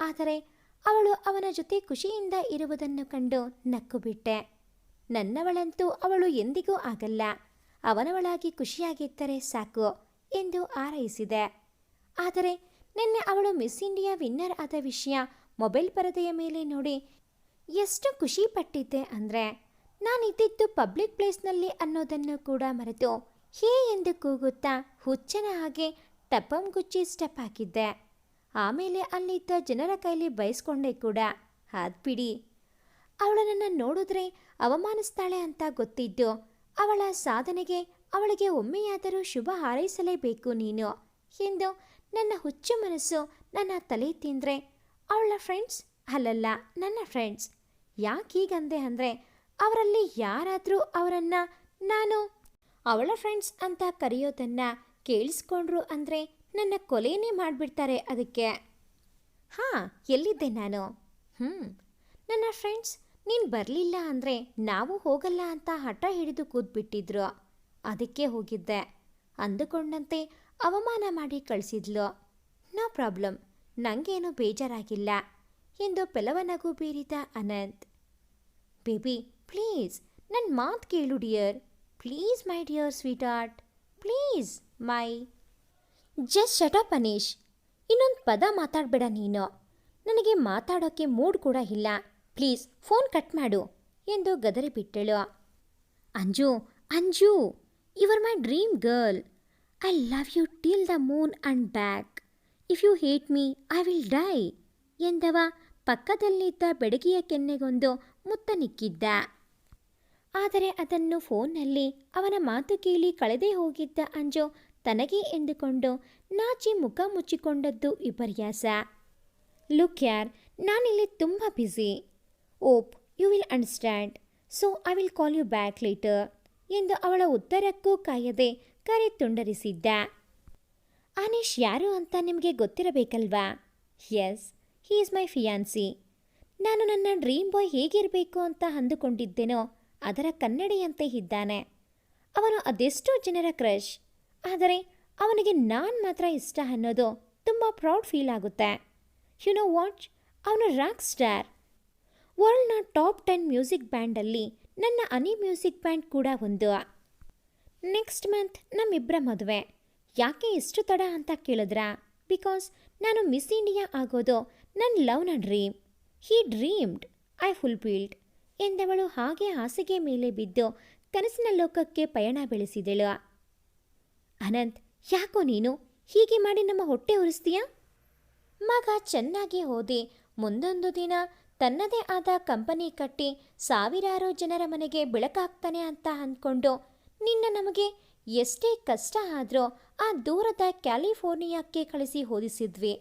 ಆದರೆ ಅವಳು ಅವನ ಜೊತೆ ಖುಷಿಯಿಂದ ಇರುವುದನ್ನು ಕಂಡು ನಕ್ಕುಬಿಟ್ಟೆ. ನನ್ನವಳಂತೂ ಅವಳು ಎಂದಿಗೂ ಆಗಲ್ಲ. ಅವನವಳಾಗಿ ಖುಷಿಯಾಗಿದ್ದರೆ ಸಾಕು ಎಂದು ಆರೈಸಿದೆ ಆದರೆ ನಿನ್ನೆ ಅವಳು ಮಿಸ್ ಇಂಡಿಯಾ ವಿನ್ನರ್ ಆದ ವಿಷಯ ಮೊಬೈಲ್ ಪರದೆಯ ಮೇಲೆ ನೋಡಿ ಎಷ್ಟು ಖುಷಿ ಪಟ್ಟಿದ್ದೆ ಅಂದರೆ ನಾನಿದ್ದಿದ್ದು ಪಬ್ಲಿಕ್ ಪ್ಲೇಸ್ನಲ್ಲಿ ಅನ್ನೋದನ್ನು ಕೂಡ ಮರೆತು ಹೇ ಎಂದು ಕೂಗುತ್ತಾ ಹುಚ್ಚನ ಹಾಗೆ ಟಪಂ ಗುಚ್ಚಿ ಸ್ಟೆಪ್ ಹಾಕಿದ್ದೆ. ಆಮೇಲೆ ಅಲ್ಲಿದ್ದ ಜನರ ಕೈಲಿ ಬಯಸ್ಕೊಂಡೆ ಕೂಡ. ಬಿಡಿ. ಅವಳನ್ನು ನೋಡಿದ್ರೆ ಅವಮಾನಿಸ್ತಾಳೆ ಅಂತ ಗೊತ್ತಿದ್ದು ಅವಳ ಸಾಧನೆಗೆ ಅವಳಿಗೆ ಒಮ್ಮೆಯಾದರೂ ಶುಭ ಹಾರೈಸಲೇಬೇಕು ನೀನು. ಎಂದು ನನ್ನ ಹುಚ್ಚು ಮನಸ್ಸು ನನ್ನ ತಲೆ ತಿಂದರೆ, ಅವಳ ಫ್ರೆಂಡ್ಸ್ ಅಲ್ಲಲ್ಲ, ನನ್ನ ಫ್ರೆಂಡ್ಸ್ ಯಾಕೆ ಹೀಗಂದೆ ಅಂದರೆ, ಅವರಲ್ಲಿ ಯಾರಾದರೂ ಅವರನ್ನು ನಾನು ಅವಳ ಫ್ರೆಂಡ್ಸ್ ಅಂತ ಕರೆಯೋದನ್ನು ಕೇಳಿಸ್ಕೊಂಡ್ರು ಅಂದರೆ ನನ್ನ ಕೊಲೆಯೇ ಮಾಡಿಬಿಡ್ತಾರೆ ಅದಕ್ಕೆ. ಹಾಂ, ಎಲ್ಲಿದ್ದೆ ನಾನು? ಹ್ಞೂ ನನ್ನ ಫ್ರೆಂಡ್ಸ್ ನೀನು ಬರಲಿಲ್ಲ ಅಂದರೆ ನಾವು ಹೋಗಲ್ಲ ಅಂತ ಹಠ ಹಿಡಿದು ಕೂತ್ಬಿಟ್ಟಿದ್ರು. ಅದಕ್ಕೆ ಹೋಗಿದ್ದೆ. ಅಂದುಕೊಂಡಂತೆ ಅವಮಾನ ಮಾಡಿ ಕಳಿಸಿದ್ಲು. ನೋ ಪ್ರಾಬ್ಲಮ್ ನನಗೇನು ಬೇಜಾರಾಗಿಲ್ಲ ಎಂದು ಪೆಲವನಗು ಬೀರಿದ ಅನಂತ್. ಬೇಬಿ, ಪ್ಲೀಸ್ ನನ್ನ ಮಾತು ಕೇಳು dear. Please, my dear sweetheart please, my. Just shut up Anish. ಇನ್ನೊಂದು ಪದ ಮಾತಾಡಬೇಡ ನೀನು. ನನಗೆ ಮಾತಾಡೋಕ್ಕೆ ಮೂಡ್ ಕೂಡ ಇಲ್ಲ. ಪ್ಲೀಸ್, ಫೋನ್ ಕಟ್ ಮಾಡು ಎಂದು ಗದರಿ ಬಿಟ್ಟಳು Anju Anju your my dream girl. I love you till the moon and back if you hate me I will die ಎಂದವ ಪಕ್ಕದಲ್ಲಿದ್ದ ಬೆಡಗಿಯ ಕೆನ್ನೆಗೊಂದು ಮುತ್ತ ನಿಕ್ಕಿದ್ದ ಆದರೆ ಅದನ್ನು ಫೋನ್ನಲ್ಲಿ ಅವನ ಮಾತು ಕೇಳಿ ಕಳೆದೇ ಹೋಗಿದ್ದ ಅಂಜು ತನಗೆ ಎಂದುಕೊಂಡು ನಾಚಿ ಮುಖ ಮುಚ್ಚಿಕೊಂಡದ್ದು ವಿಪರ್ಯಾಸ. ಲುಕ್ ಯಾರ್ ನಾನಿಲ್ಲಿ ತುಂಬ busy hope you will understand so I will call you back later ಎಂದು ಅವಳ ಉತ್ತರಕ್ಕೂ ಕಾಯದೆ ಕರೆ ತುಂಡರಿಸಿದ್ದ. ಅನೀಶ್ ಯಾರು ಅಂತ ನಿಮಗೆ ಗೊತ್ತಿರಬೇಕಲ್ವಾ? Yes he is my fiance ನಾನು ನನ್ನ ಡ್ರೀಮ್ ಬಾಯ್ ಹೇಗಿರಬೇಕು ಅಂತ ಅಂದುಕೊಂಡಿದ್ದೇನೋ ಅದರ ಕನ್ನಡಿಯಂತೆ ಇದ್ದಾನೆ. ಅವನು ಅದೆಷ್ಟೋ ಜನರ ಕ್ರಶ್ ಆದರೆ ಅವನಿಗೆ ನಾನು ಮಾತ್ರ ಇಷ್ಟ ಅನ್ನೋದು ತುಂಬ ಪ್ರೌಡ್ ಫೀಲ್ ಆಗುತ್ತೆ. ಯು ನೋ ವಾಟ್ ಅವನು ರಾಕ್ ಸ್ಟಾರ್ ವರ್ಲ್ಡ್ನ ಟಾಪ್ ಟೆನ್ ಮ್ಯೂಸಿಕ್ ಬ್ಯಾಂಡಲ್ಲಿ ನನ್ನ ಅನಿ ಮ್ಯೂಸಿಕ್ ಬ್ಯಾಂಡ್ ಕೂಡ ಒಂದು. ನೆಕ್ಸ್ಟ್ ಮಂತ್ ನಮ್ಮಿಬ್ಬರ ಮದುವೆ. ಯಾಕೆ ಇಷ್ಟು ತಡ ಅಂತ ಕೇಳಿದ್ರಾ? ಬಿಕಾಸ್ ನಾನು ಮಿಸ್ ಇಂಡಿಯಾ ಆಗೋದು ನನ್ನ ಲವ್ನ dream he dreamed I fulfilled ಎಂದವಳು ಹಾಗೆ ಹಾಸಿಗೆ ಮೇಲೆ ಬಿದ್ದು ಕನಸಿನ ಲೋಕಕ್ಕೆ ಪಯಣ ಬೆಳೆಸಿದಳು. ಅನಂತ್, ಯಾಕೋ ನೀನು ಹೀಗೆ ಮಾಡಿ ನಮ್ಮ ಹೊಟ್ಟೆ ಉರಿಸ್ತೀಯಾ? ಮಗ ಚೆನ್ನಾಗಿ ಓದಿ ಮುಂದೊಂದು ದಿನ ತನ್ನದೇ ಆದ ಕಂಪನಿ ಕಟ್ಟಿ ಸಾವಿರಾರು ಜನರ ಮನೆಗೆ ಬೆಳಕಾಗ್ತಾನೆ ಅಂತ ಅಂದ್ಕೊಂಡು ನಿನ್ನ ನಮಗೆ ಎಷ್ಟೇ ಕಷ್ಟ ಆದರೂ ಆ ದೂರದ ಕ್ಯಾಲಿಫೋರ್ನಿಯಾಕ್ಕೆ ಕಳಿಸಿ ಓದಿಸಿದ್ವಿ.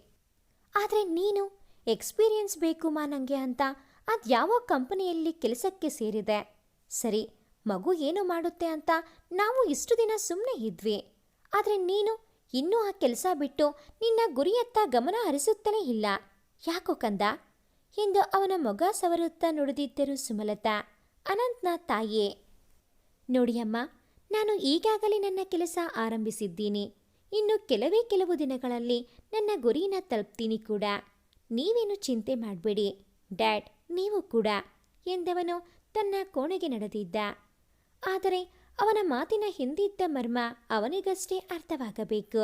ಆದರೆ ನೀನು ಎಕ್ಸ್ಪೀರಿಯನ್ಸ್ ಬೇಕು ಮಾ ನನಗೆ ಅಂತ ಅದು ಯಾವ ಕಂಪನಿಯಲ್ಲಿ ಕೆಲಸಕ್ಕೆ ಸೇರಿದೆ. ಸರಿ, ಮಗು ಏನು ಮಾಡುತ್ತೆ ಅಂತ ನಾವು ಇಷ್ಟು ದಿನ ಸುಮ್ಮನೆ ಇದ್ವಿ. ಆದರೆ ನೀನು ಇನ್ನೂ ಆ ಕೆಲಸ ಬಿಟ್ಟು ನಿನ್ನ ಗುರಿಯತ್ತ ಗಮನ ಹರಿಸುತ್ತಲೇ ಇಲ್ಲ. ಯಾಕೋ ಕಂದ? ಎಂದು ಅವನ ಮಗ ಸವರುತ್ತ ನುಡಿದಿದ್ದರು ಸುಮಲತಾ, ಅನಂತ್ನ ತಾಯಿಯೇ ನೋಡಿಯಮ್ಮ ನಾನು ಈಗಾಗಲೇ ನನ್ನ ಕೆಲಸ ಆರಂಭಿಸಿದ್ದೀನಿ. ಇನ್ನು ಕೆಲವೇ ಕೆಲವು ದಿನಗಳಲ್ಲಿ ನನ್ನ ಗುರಿನ ತಲುಪ್ತೀನಿ ಕೂಡ. ನೀವೇನು ಚಿಂತೆ ಮಾಡಬೇಡಿ. ಡ್ಯಾಡ್, ನೀವು ಕೂಡ ಎಂದವನು ತನ್ನ ಕೋಣೆಗೆ ನಡೆದಿದ್ದ. ಆದರೆ ಅವನ ಮಾತಿನ ಹಿಂದಿದ್ದ ಮರ್ಮ ಅವನಿಗಷ್ಟೇ ಅರ್ಥವಾಗಬೇಕು.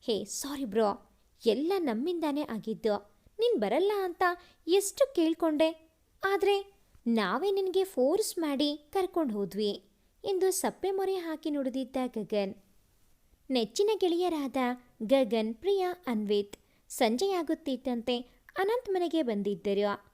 Hey, sorry bro. ಎಲ್ಲ ನಮ್ಮಿಂದಾನೇ ಆಗಿದ್ದು. ನೀನು ಬರಲ್ಲ ಅಂತ ಎಷ್ಟು ಕೇಳ್ಕೊಂಡೆ. ಆದರೆ ನಾವೇ ನಿನಗೆ ಫೋರ್ಸ್ ಮಾಡಿ ಕರ್ಕೊಂಡು ಹೋದ್ವಿ. ಎಂದು ಸಪ್ಪೆ ಮೊರೆ ಹಾಕಿ ನುಡಿದಿದ್ದ ಗಗನ್. ನೆಚ್ಚಿನ ಗೆಳೆಯರಾದ ಗಗನ್, ಪ್ರಿಯಾ, ಅನ್ವಿತ್ ಸಂಜೆಯಾಗುತ್ತಿದ್ದಂತೆ ಅನಂತ್ ಮನೆಗೆ ಬಂದಿದ್ದರು.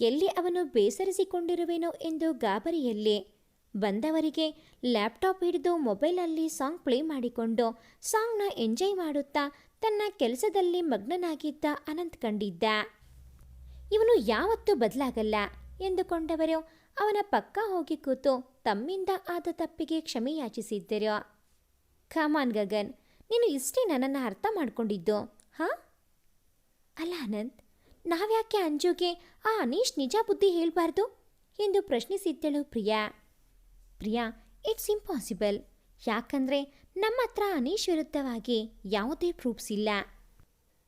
ಎಲ್ಲಿ ಅವನು ಬೇಸರಿಸಿಕೊಂಡಿರುವೆನೋ ಎಂದು ಗಾಬರಿಯಲ್ಲಿ ಬಂದವರಿಗೆ ಲ್ಯಾಪ್ಟಾಪ್ ಹಿಡಿದು ಮೊಬೈಲಲ್ಲಿ ಸಾಂಗ್ ಪ್ಲೇ ಮಾಡಿಕೊಂಡು ಸಾಂಗ್ನ ಎಂಜಾಯ್ ಮಾಡುತ್ತಾ ತನ್ನ ಕೆಲಸದಲ್ಲಿ ಮಗ್ನನಾಗಿದ್ದ ಅನಂತ್ ಕಂಡಿದ್ದ. ಇವನು ಯಾವತ್ತೂ ಬದಲಾಗಲ್ಲ ಎಂದುಕೊಂಡವರು ಅವನ ಪಕ್ಕ ಹೋಗಿ ಕೂತು ತಮ್ಮಿಂದ ಆದ ತಪ್ಪಿಗೆ ಕ್ಷಮೆ ಕಾಮಾನ್ ಗಗನ್. ನೀನು ಇಷ್ಟೇ ನನ್ನನ್ನು ಅರ್ಥ ಮಾಡಿಕೊಂಡಿದ್ದು, ಹಾ? ಅಲ್ಲ, ಅನಂತ್. ನಾವ್ಯಾಕೆ ಅಂಜುಗೆ ಆ ಅನೀಶ್ ನಿಜ ಬುದ್ಧಿ ಹೇಳಬಾರ್ದು? ಎಂದು ಪ್ರಶ್ನಿಸಿದ್ದಳು ಪ್ರಿಯಾ. ಪ್ರಿಯಾ ಇಟ್ಸ್ ಇಂಪಾಸಿಬಲ್ ಯಾಕಂದ್ರೆ ನಮ್ಮ ಹತ್ರ ಅನೀಶ್ ವಿರುದ್ಧವಾಗಿ ಯಾವುದೇ ಪ್ರೂಫ್ಸ್ ಇಲ್ಲ.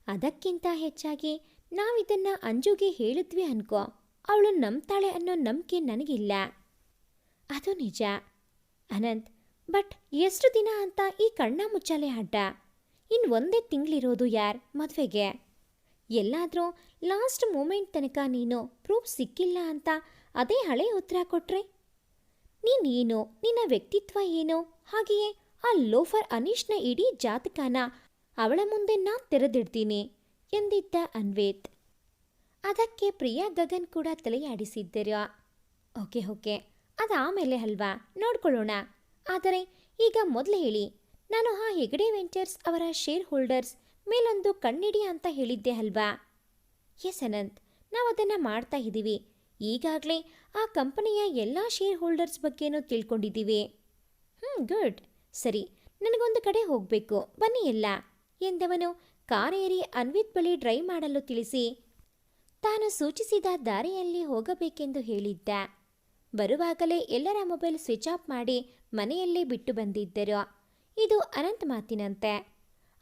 ಅದಕ್ಕಿಂತ ಹೆಚ್ಚಾಗಿ ನಾವಿದನ್ನು ಅಂಜುಗೆ ಹೇಳಿದ್ವಿ ಅನ್ಕೋ. ಅವಳು ನಂಬ್ತಾಳೆ ಅನ್ನೋ ನಂಬಿಕೆ ನನಗಿಲ್ಲ. ಅದು ನಿಜ. ಅನಂತ್, ಬಟ್ ಎಷ್ಟು ದಿನ ಅಂತ ಈ ಕಣ್ಣ ಮುಚ್ಚಾಲೆ ಅಡ್ಡ? ಇನ್ನು ಒಂದೇ ತಿಂಗಳಿರೋದು ಯಾರ್ ಮದುವೆಗೆ? ಎಲ್ಲಾದರೂ ಲಾಸ್ಟ್ ಮೂಮೆಂಟ್ ತನಕ ನೀನು ಪ್ರೂಫ್ ಸಿಕ್ಕಿಲ್ಲ ಅಂತ ಅದೇ ಹಳೆ ಉತ್ತರ ಕೊಟ್ರೆ? ನೀನೇನು ನಿನ್ನ ವ್ಯಕ್ತಿತ್ವ ಏನು? ಹಾಗೆಯೇ ಆ ಲೋಫರ್ ಅನೀಶ್ನ ಇಡೀ ಜಾತಕನ ಅವಳ ಮುಂದೆ ನಾನು ತೆರೆದಿಡ್ತೀನಿ, ಎಂದಿದ್ದ ಅನ್ವೇತ್. ಅದಕ್ಕೆ ಪ್ರಿಯಾ ಗಗನ್ ಕೂಡ ತಲೆಯಾಡಿಸಿದ್ದರು? Okay okay. ಅದು ಆಮೇಲೆ ಅಲ್ವಾ? ನೋಡ್ಕೊಳ್ಳೋಣ. ಆದರೆ ಈಗ ಮೊದಲು ಹೇಳಿ. ನಾನು ಆ ಹೆಗಡೆ ವೆಂಚರ್ಸ್ ಅವರ ಶೇರ್ ಹೋಲ್ಡರ್ಸ್ ಮೇಲೊಂದು ಕಣ್ಣಿಡಿ ಅಂತ ಹೇಳಿದ್ದೆ ಅಲ್ವಾ? ಎಸ್ ಅನಂತ್. ನಾವು ಅದನ್ನು ಮಾಡ್ತಾ ಇದ್ದೀವಿ. ಈಗಾಗಲೇ ಆ ಕಂಪನಿಯ ಎಲ್ಲ ಶೇರ್ ಹೋಲ್ಡರ್ಸ್ ಬಗ್ಗೆನೂ ತಿಳ್ಕೊಂಡಿದ್ದೀವಿ. ಹ್ಞೂ ಗುಡ್. ಸರಿ, ನನಗೊಂದು ಕಡೆ ಹೋಗಬೇಕು. ಬನ್ನಿ ಎಲ್ಲ. ಎಂದವನು ಕಾರೇರಿ ಅನ್ವಿತ್ ಬಳಿ ಡ್ರೈವ್ ಮಾಡಲು ತಿಳಿಸಿ, ತಾನು ಸೂಚಿಸಿದ ದಾರಿಯಲ್ಲಿ ಹೋಗಬೇಕೆಂದು ಹೇಳಿದ್ದ. ಬರುವಾಗಲೇ ಎಲ್ಲರ ಮೊಬೈಲ್ ಸ್ವಿಚ್ ಆಫ್ ಮಾಡಿ ಮನೆಯಲ್ಲೇ ಬಿಟ್ಟು ಬಂದಿದ್ದರು. ಇದು ಅನಂತ್ ಮಾತಿನಂತೆ.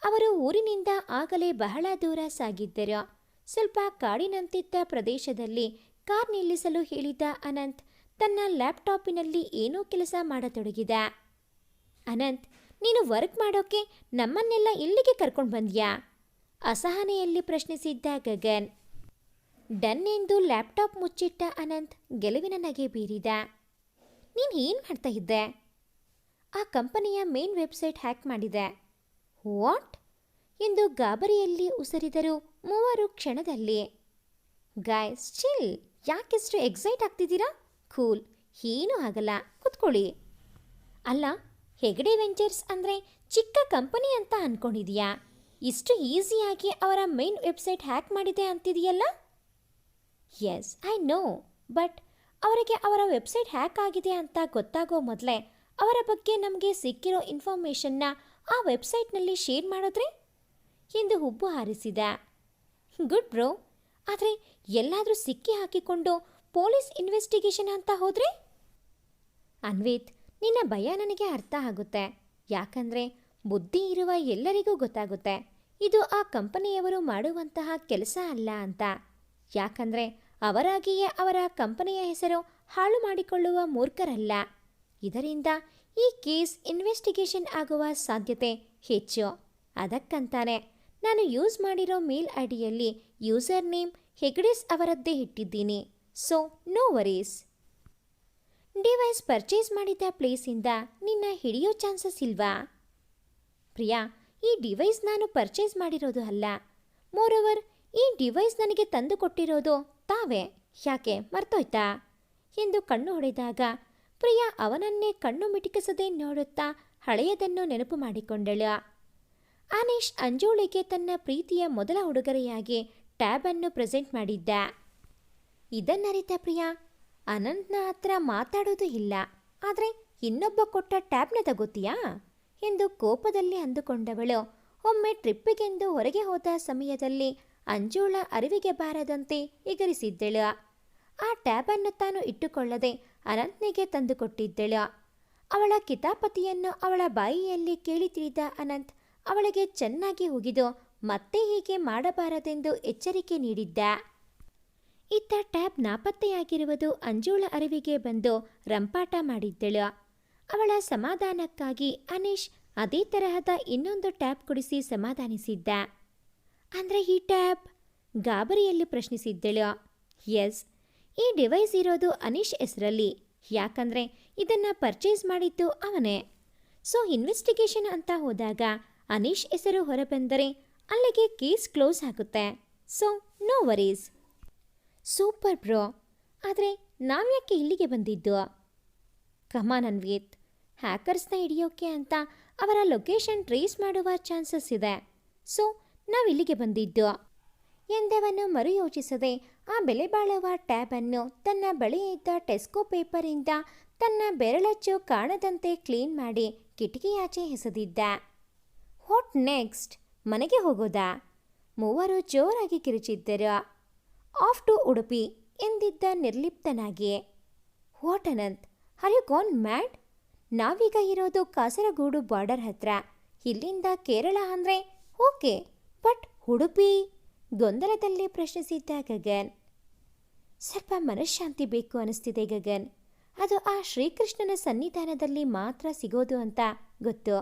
ಅವರು ಊರಿನಿಂದ ಆಗಲೇ ಬಹಳ ದೂರ ಸಾಗಿದ್ದರು. ಸ್ವಲ್ಪ ಕಾಡಿನಂತಿದ್ದ ಪ್ರದೇಶದಲ್ಲಿ ಕಾರ್ ನಿಲ್ಲಿಸಲು ಹೇಳಿದ ಅನಂತ್, ತನ್ನ ಲ್ಯಾಪ್ಟಾಪಿನಲ್ಲಿ ಏನೋ ಕೆಲಸ ಮಾಡತೊಡಗಿದ. ಅನಂತ್, ನೀನು ವರ್ಕ್ ಮಾಡೋಕೆ ನಮ್ಮನ್ನೆಲ್ಲ ಇಲ್ಲಿಗೆ ಕರ್ಕೊಂಡು ಬಂದ್ಯಾ? ಅಸಹನೆಯಲ್ಲಿ ಪ್ರಶ್ನಿಸಿದ್ದ ಗಗನ್. ಡನ್ ಎಂದು ಲ್ಯಾಪ್ಟಾಪ್ ಮುಚ್ಚಿಟ್ಟ ಅನಂತ್ ಗೆಲುವಿನ ನಗೆ ಬೀರಿದ. ನೀನು ಏನು ಮಾಡ್ತಾ ಇದ್ದೆ? ಆ ಕಂಪನಿಯ ಮೇನ್ ವೆಬ್ಸೈಟ್ ಹ್ಯಾಕ್ ಮಾಡಿದೆ. ವಾಟ್? ಎಂದು ಗಾಬರಿಯಲ್ಲಿ ಉಸರಿದರು ಮೂವರು ಕ್ಷಣದಲ್ಲಿ. ಗಾಯ್ಸ್, ಚಿಲ್, ಯಾಕೆಷ್ಟು ಎಕ್ಸೈಟ್ ಆಗ್ತಿದ್ದೀರಾ? ಕೂಲ್, ಏನೂ ಆಗಲ್ಲ, ಕುತ್ಕೊಳ್ಳಿ. ಅಲ್ಲ, ಹೆಗಡೆ ವೆಂಚರ್ಸ್ ಅಂದರೆ ಚಿಕ್ಕ ಕಂಪನಿ ಅಂತ ಅಂದ್ಕೊಂಡಿದೀಯಾ ಇಷ್ಟು ಈಸಿಯಾಗಿ ಅವರ ಮೇನ್ ವೆಬ್ಸೈಟ್ ಹ್ಯಾಕ್ ಮಾಡಿದೆ ಅಂತಿದೆಯಲ್ಲ? ಎಸ್ ಐ ನೋ ಬಟ್ ಅವರಿಗೆ ಅವರ ವೆಬ್ಸೈಟ್ ಹ್ಯಾಕ್ ಆಗಿದೆ ಅಂತ ಗೊತ್ತಾಗೋ ಮೊದಲೇ ಅವರ ಬಗ್ಗೆ ನಮಗೆ ಸಿಕ್ಕಿರೋ ಇನ್ಫಾರ್ಮೇಷನ್ನ ಆ ವೆಬ್ಸೈಟ್ನಲ್ಲಿ ಶೇರ್ ಮಾಡಿದ್ರೆ? ಎಂದು ಹುಬ್ಬು ಹಾರಿಸಿದ. ಗುಡ್ ಬ್ರೋ ಆದರೆ ಎಲ್ಲಾದರೂ ಸಿಕ್ಕಿ ಹಾಕಿಕೊಂಡು ಪೊಲೀಸ್ ಇನ್ವೆಸ್ಟಿಗೇಷನ್ ಅಂತ ಹೋದರೆ? ಅನ್ವಿತ್, ನಿನ್ನ ಭಯ ನನಗೆ ಅರ್ಥ ಆಗುತ್ತೆ. ಯಾಕಂದರೆ ಬುದ್ಧಿ ಇರುವ ಎಲ್ಲರಿಗೂ ಗೊತ್ತಾಗುತ್ತೆ. ಇದು ಆ ಕಂಪನಿಯವರು ಮಾಡುವಂತಹ ಕೆಲಸ ಅಲ್ಲ ಅಂತ. ಯಾಕಂದರೆ ಅವರಾಗಿಯೇ ಅವರ ಕಂಪನಿಯ ಹೆಸರು ಹಾಳು ಮಾಡಿಕೊಳ್ಳುವ ಮೂರ್ಖರಲ್ಲ. ಇದರಿಂದ ಈ ಕೇಸ್ ಇನ್ವೆಸ್ಟಿಗೇಷನ್ ಆಗುವ ಸಾಧ್ಯತೆ ಹೆಚ್ಚು. ಅದಕ್ಕಂತಾನೆ ನಾನು ಯೂಸ್ ಮಾಡಿರೋ ಮೇಲ್ ಐಡಿಯಲ್ಲಿ ಯೂಸರ್ ನೇಮ್ ಹೆಗ್ಡೆಸ್ ಅವರದ್ದೇ ಇಟ್ಟಿದ್ದೀನಿ. So, no worries. Device purchase ಮಾಡಿದ್ದ ಪ್ಲೇಸಿಂದ ನಿನ್ನ ಹಿಡಿಯೋ ಚಾನ್ಸಸ್ ಇಲ್ವಾ? ಪ್ರಿಯಾ, ಈ ಡಿವೈಸ್ ನಾನು ಪರ್ಚೇಸ್ ಮಾಡಿರೋದು ಅಲ್ಲ. ಮೋರೋವರ್ ಈ ಡಿವೈಸ್ ನನಗೆ ತಂದು ಕೊಟ್ಟಿರೋದು ತಾವೇ? ಯಾಕೆ? ಮರ್ತೋಯ್ತಾ? ಎಂದು ಕಣ್ಣು ಹೊಡೆದಾಗ ಪ್ರಿಯಾ ಅವನನ್ನೇ ಕಣ್ಣು ಮಿಟಿಕಿಸದೆ ನೋಡುತ್ತಾ ಹಳೆಯದನ್ನು ನೆನಪು ಮಾಡಿಕೊಂಡಳು. ಅನೀಶ್ ಅಂಜೋಳಿಗೆ ತನ್ನ ಪ್ರೀತಿಯ ಮೊದಲ ಉಡುಗೊರೆಯಾಗಿ ಟ್ಯಾಬ್ ಅನ್ನು ಪ್ರೆಸೆಂಟ್ ಮಾಡಿದ್ದ. ಇದನ್ನರಿತ ಪ್ರಿಯಾ, ಅನಂತ್ನ ಹತ್ರ ಮಾತಾಡೋದು ಇಲ್ಲ, ಆದರೆ ಇನ್ನೊಬ್ಬ ಕೊಟ್ಟ ಟ್ಯಾಬ್ನ ತಗೋತೀಯಾ? ಎಂದು ಕೋಪದಲ್ಲಿ ಅಂದುಕೊಂಡವಳು. ಒಮ್ಮೆ ಟ್ರಿಪ್ಪಿಗೆಂದು ಹೊರಗೆ ಹೋದ ಸಮಯದಲ್ಲಿ ಅಂಜೋಳ ಅರಿವಿಗೆ ಬಾರದಂತೆ ಎಗರಿಸಿದ್ದಳು. ಆ ಟ್ಯಾಬನ್ನು ತಾನು ಇಟ್ಟುಕೊಳ್ಳದೆ ಅನಂತ್ನಿಗೆ ತಂದುಕೊಟ್ಟಿದ್ದಳು. ಅವಳ ಕಿತಾಪತಿಯನ್ನು ಅವಳ ಬಾಯಿಯಲ್ಲಿ ಕೇಳಿ ತಿಳಿದ ಅನಂತ್ ಅವಳಿಗೆ ಚೆನ್ನಾಗಿ ಹುಗಿದು ಮತ್ತೆ ಹೀಗೆ ಮಾಡಬಾರದೆಂದು ಎಚ್ಚರಿಕೆ ನೀಡಿದ್ದ. ಇತ್ತ ಟ್ಯಾಬ್ ನಾಪತ್ತೆಯಾಗಿರುವುದು ಅಂಜೋಳ ಅರಿವಿಗೆ ಬಂದು ರಂಪಾಟ ಮಾಡಿದ್ದಳು. ಅವಳ ಸಮಾಧಾನಕ್ಕಾಗಿ ಅನೀಶ್ ಅದೇ ತರಹದ ಇನ್ನೊಂದು ಟ್ಯಾಬ್ ಕುಡಿಸಿ ಸಮಾಧಾನಿಸಿದ್ದ. ಅಂದ್ರೆ ಈ ಟ್ಯಾಬ್? ಗಾಬರಿಯಲ್ಲಿ ಪ್ರಶ್ನಿಸಿದ್ದಳು. ಎಸ್. ಈ ಡಿವೈಸ್ ಇರೋದು ಅನೀಶ್ ಹೆಸರಲ್ಲಿ. ಯಾಕಂದ್ರೆ ಇದನ್ನ ಪರ್ಚೇಸ್ ಮಾಡಿದ್ದು ಅವನೇ. ಸೊ, ಇನ್ವೆಸ್ಟಿಗೇಷನ್ ಅಂತ ಹೋದಾಗ ಅನೀಶ್ ಹೆಸರು ಹೊರಬಂದರೆ ಅಲ್ಲಿಗೆ ಕೇಸ್ ಕ್ಲೋಸ್ ಆಗುತ್ತೆ. So, no worries. Super bro. ಆದರೆ ನಾವ್ಯಾಕೆ ಇಲ್ಲಿಗೆ ಬಂದಿದ್ದು? ಕಮಾನ್ ಅನ್ವಿತ್. ಹ್ಯಾಕರ್ಸ್ನ ಹಿಡಿಯೋಕೆ ಅಂತ ಅವರ ಲೊಕೇಶನ್ ಟ್ರೇಸ್ ಮಾಡುವ ಚಾನ್ಸಸ್ ಇದೆ. ಸೊ ನಾವು ಇಲ್ಲಿಗೆ ಬಂದಿದ್ದು. ಎಂದವನು ಮರುಯೋಚಿಸದೆ ಆ ಬೆಲೆ ಬಾಳುವ ಟ್ಯಾಬನ್ನು ತನ್ನ ಬಳಿ ಇದ್ದ ಟೆಸ್ಕೋ ಪೇಪರಿಂದ ತನ್ನ ಬೆರಳಚ್ಚು ಕಾಣದಂತೆ ಕ್ಲೀನ್ ಮಾಡಿ ಕಿಟಕಿಯಾಚೆ ಹೆಸದಿದ್ದ ವಾಟ್ ನೆಕ್ಸ್ಟ್? ಮನೆಗೆ ಹೋಗೋದಾ? ಮೂವರು ಜೋರಾಗಿ ಕಿರುಚಿದ್ದರು. ಆಫ್ ಟು ಉಡುಪಿ, ಎಂದಿದ್ದ ನಿರ್ಲಿಪ್ತನಾಗಿ what Anant? Are you gone mad? ನಾವೀಗ ಇರೋದು ಕಾಸರಗೋಡು ಬಾರ್ಡರ್ ಹತ್ರ. ಇಲ್ಲಿಂದ ಕೇರಳ ಅಂದರೆ ಓಕೆ. ಬಟ್ ಉಡುಪಿ ಗೊಂದಲದಲ್ಲಿ ಪ್ರಶ್ನಿಸಿದ್ದ ಗಗನ್. ಸ್ವಲ್ಪ ಮನಃಶಾಂತಿ ಬೇಕು ಅನಿಸ್ತಿದೆ ಗಗನ್. ಅದು ಆ ಶ್ರೀಕೃಷ್ಣನ ಸನ್ನಿಧಾನದಲ್ಲಿ ಮಾತ್ರ ಸಿಗೋದು ಅಂತ ಗೊತ್ತು.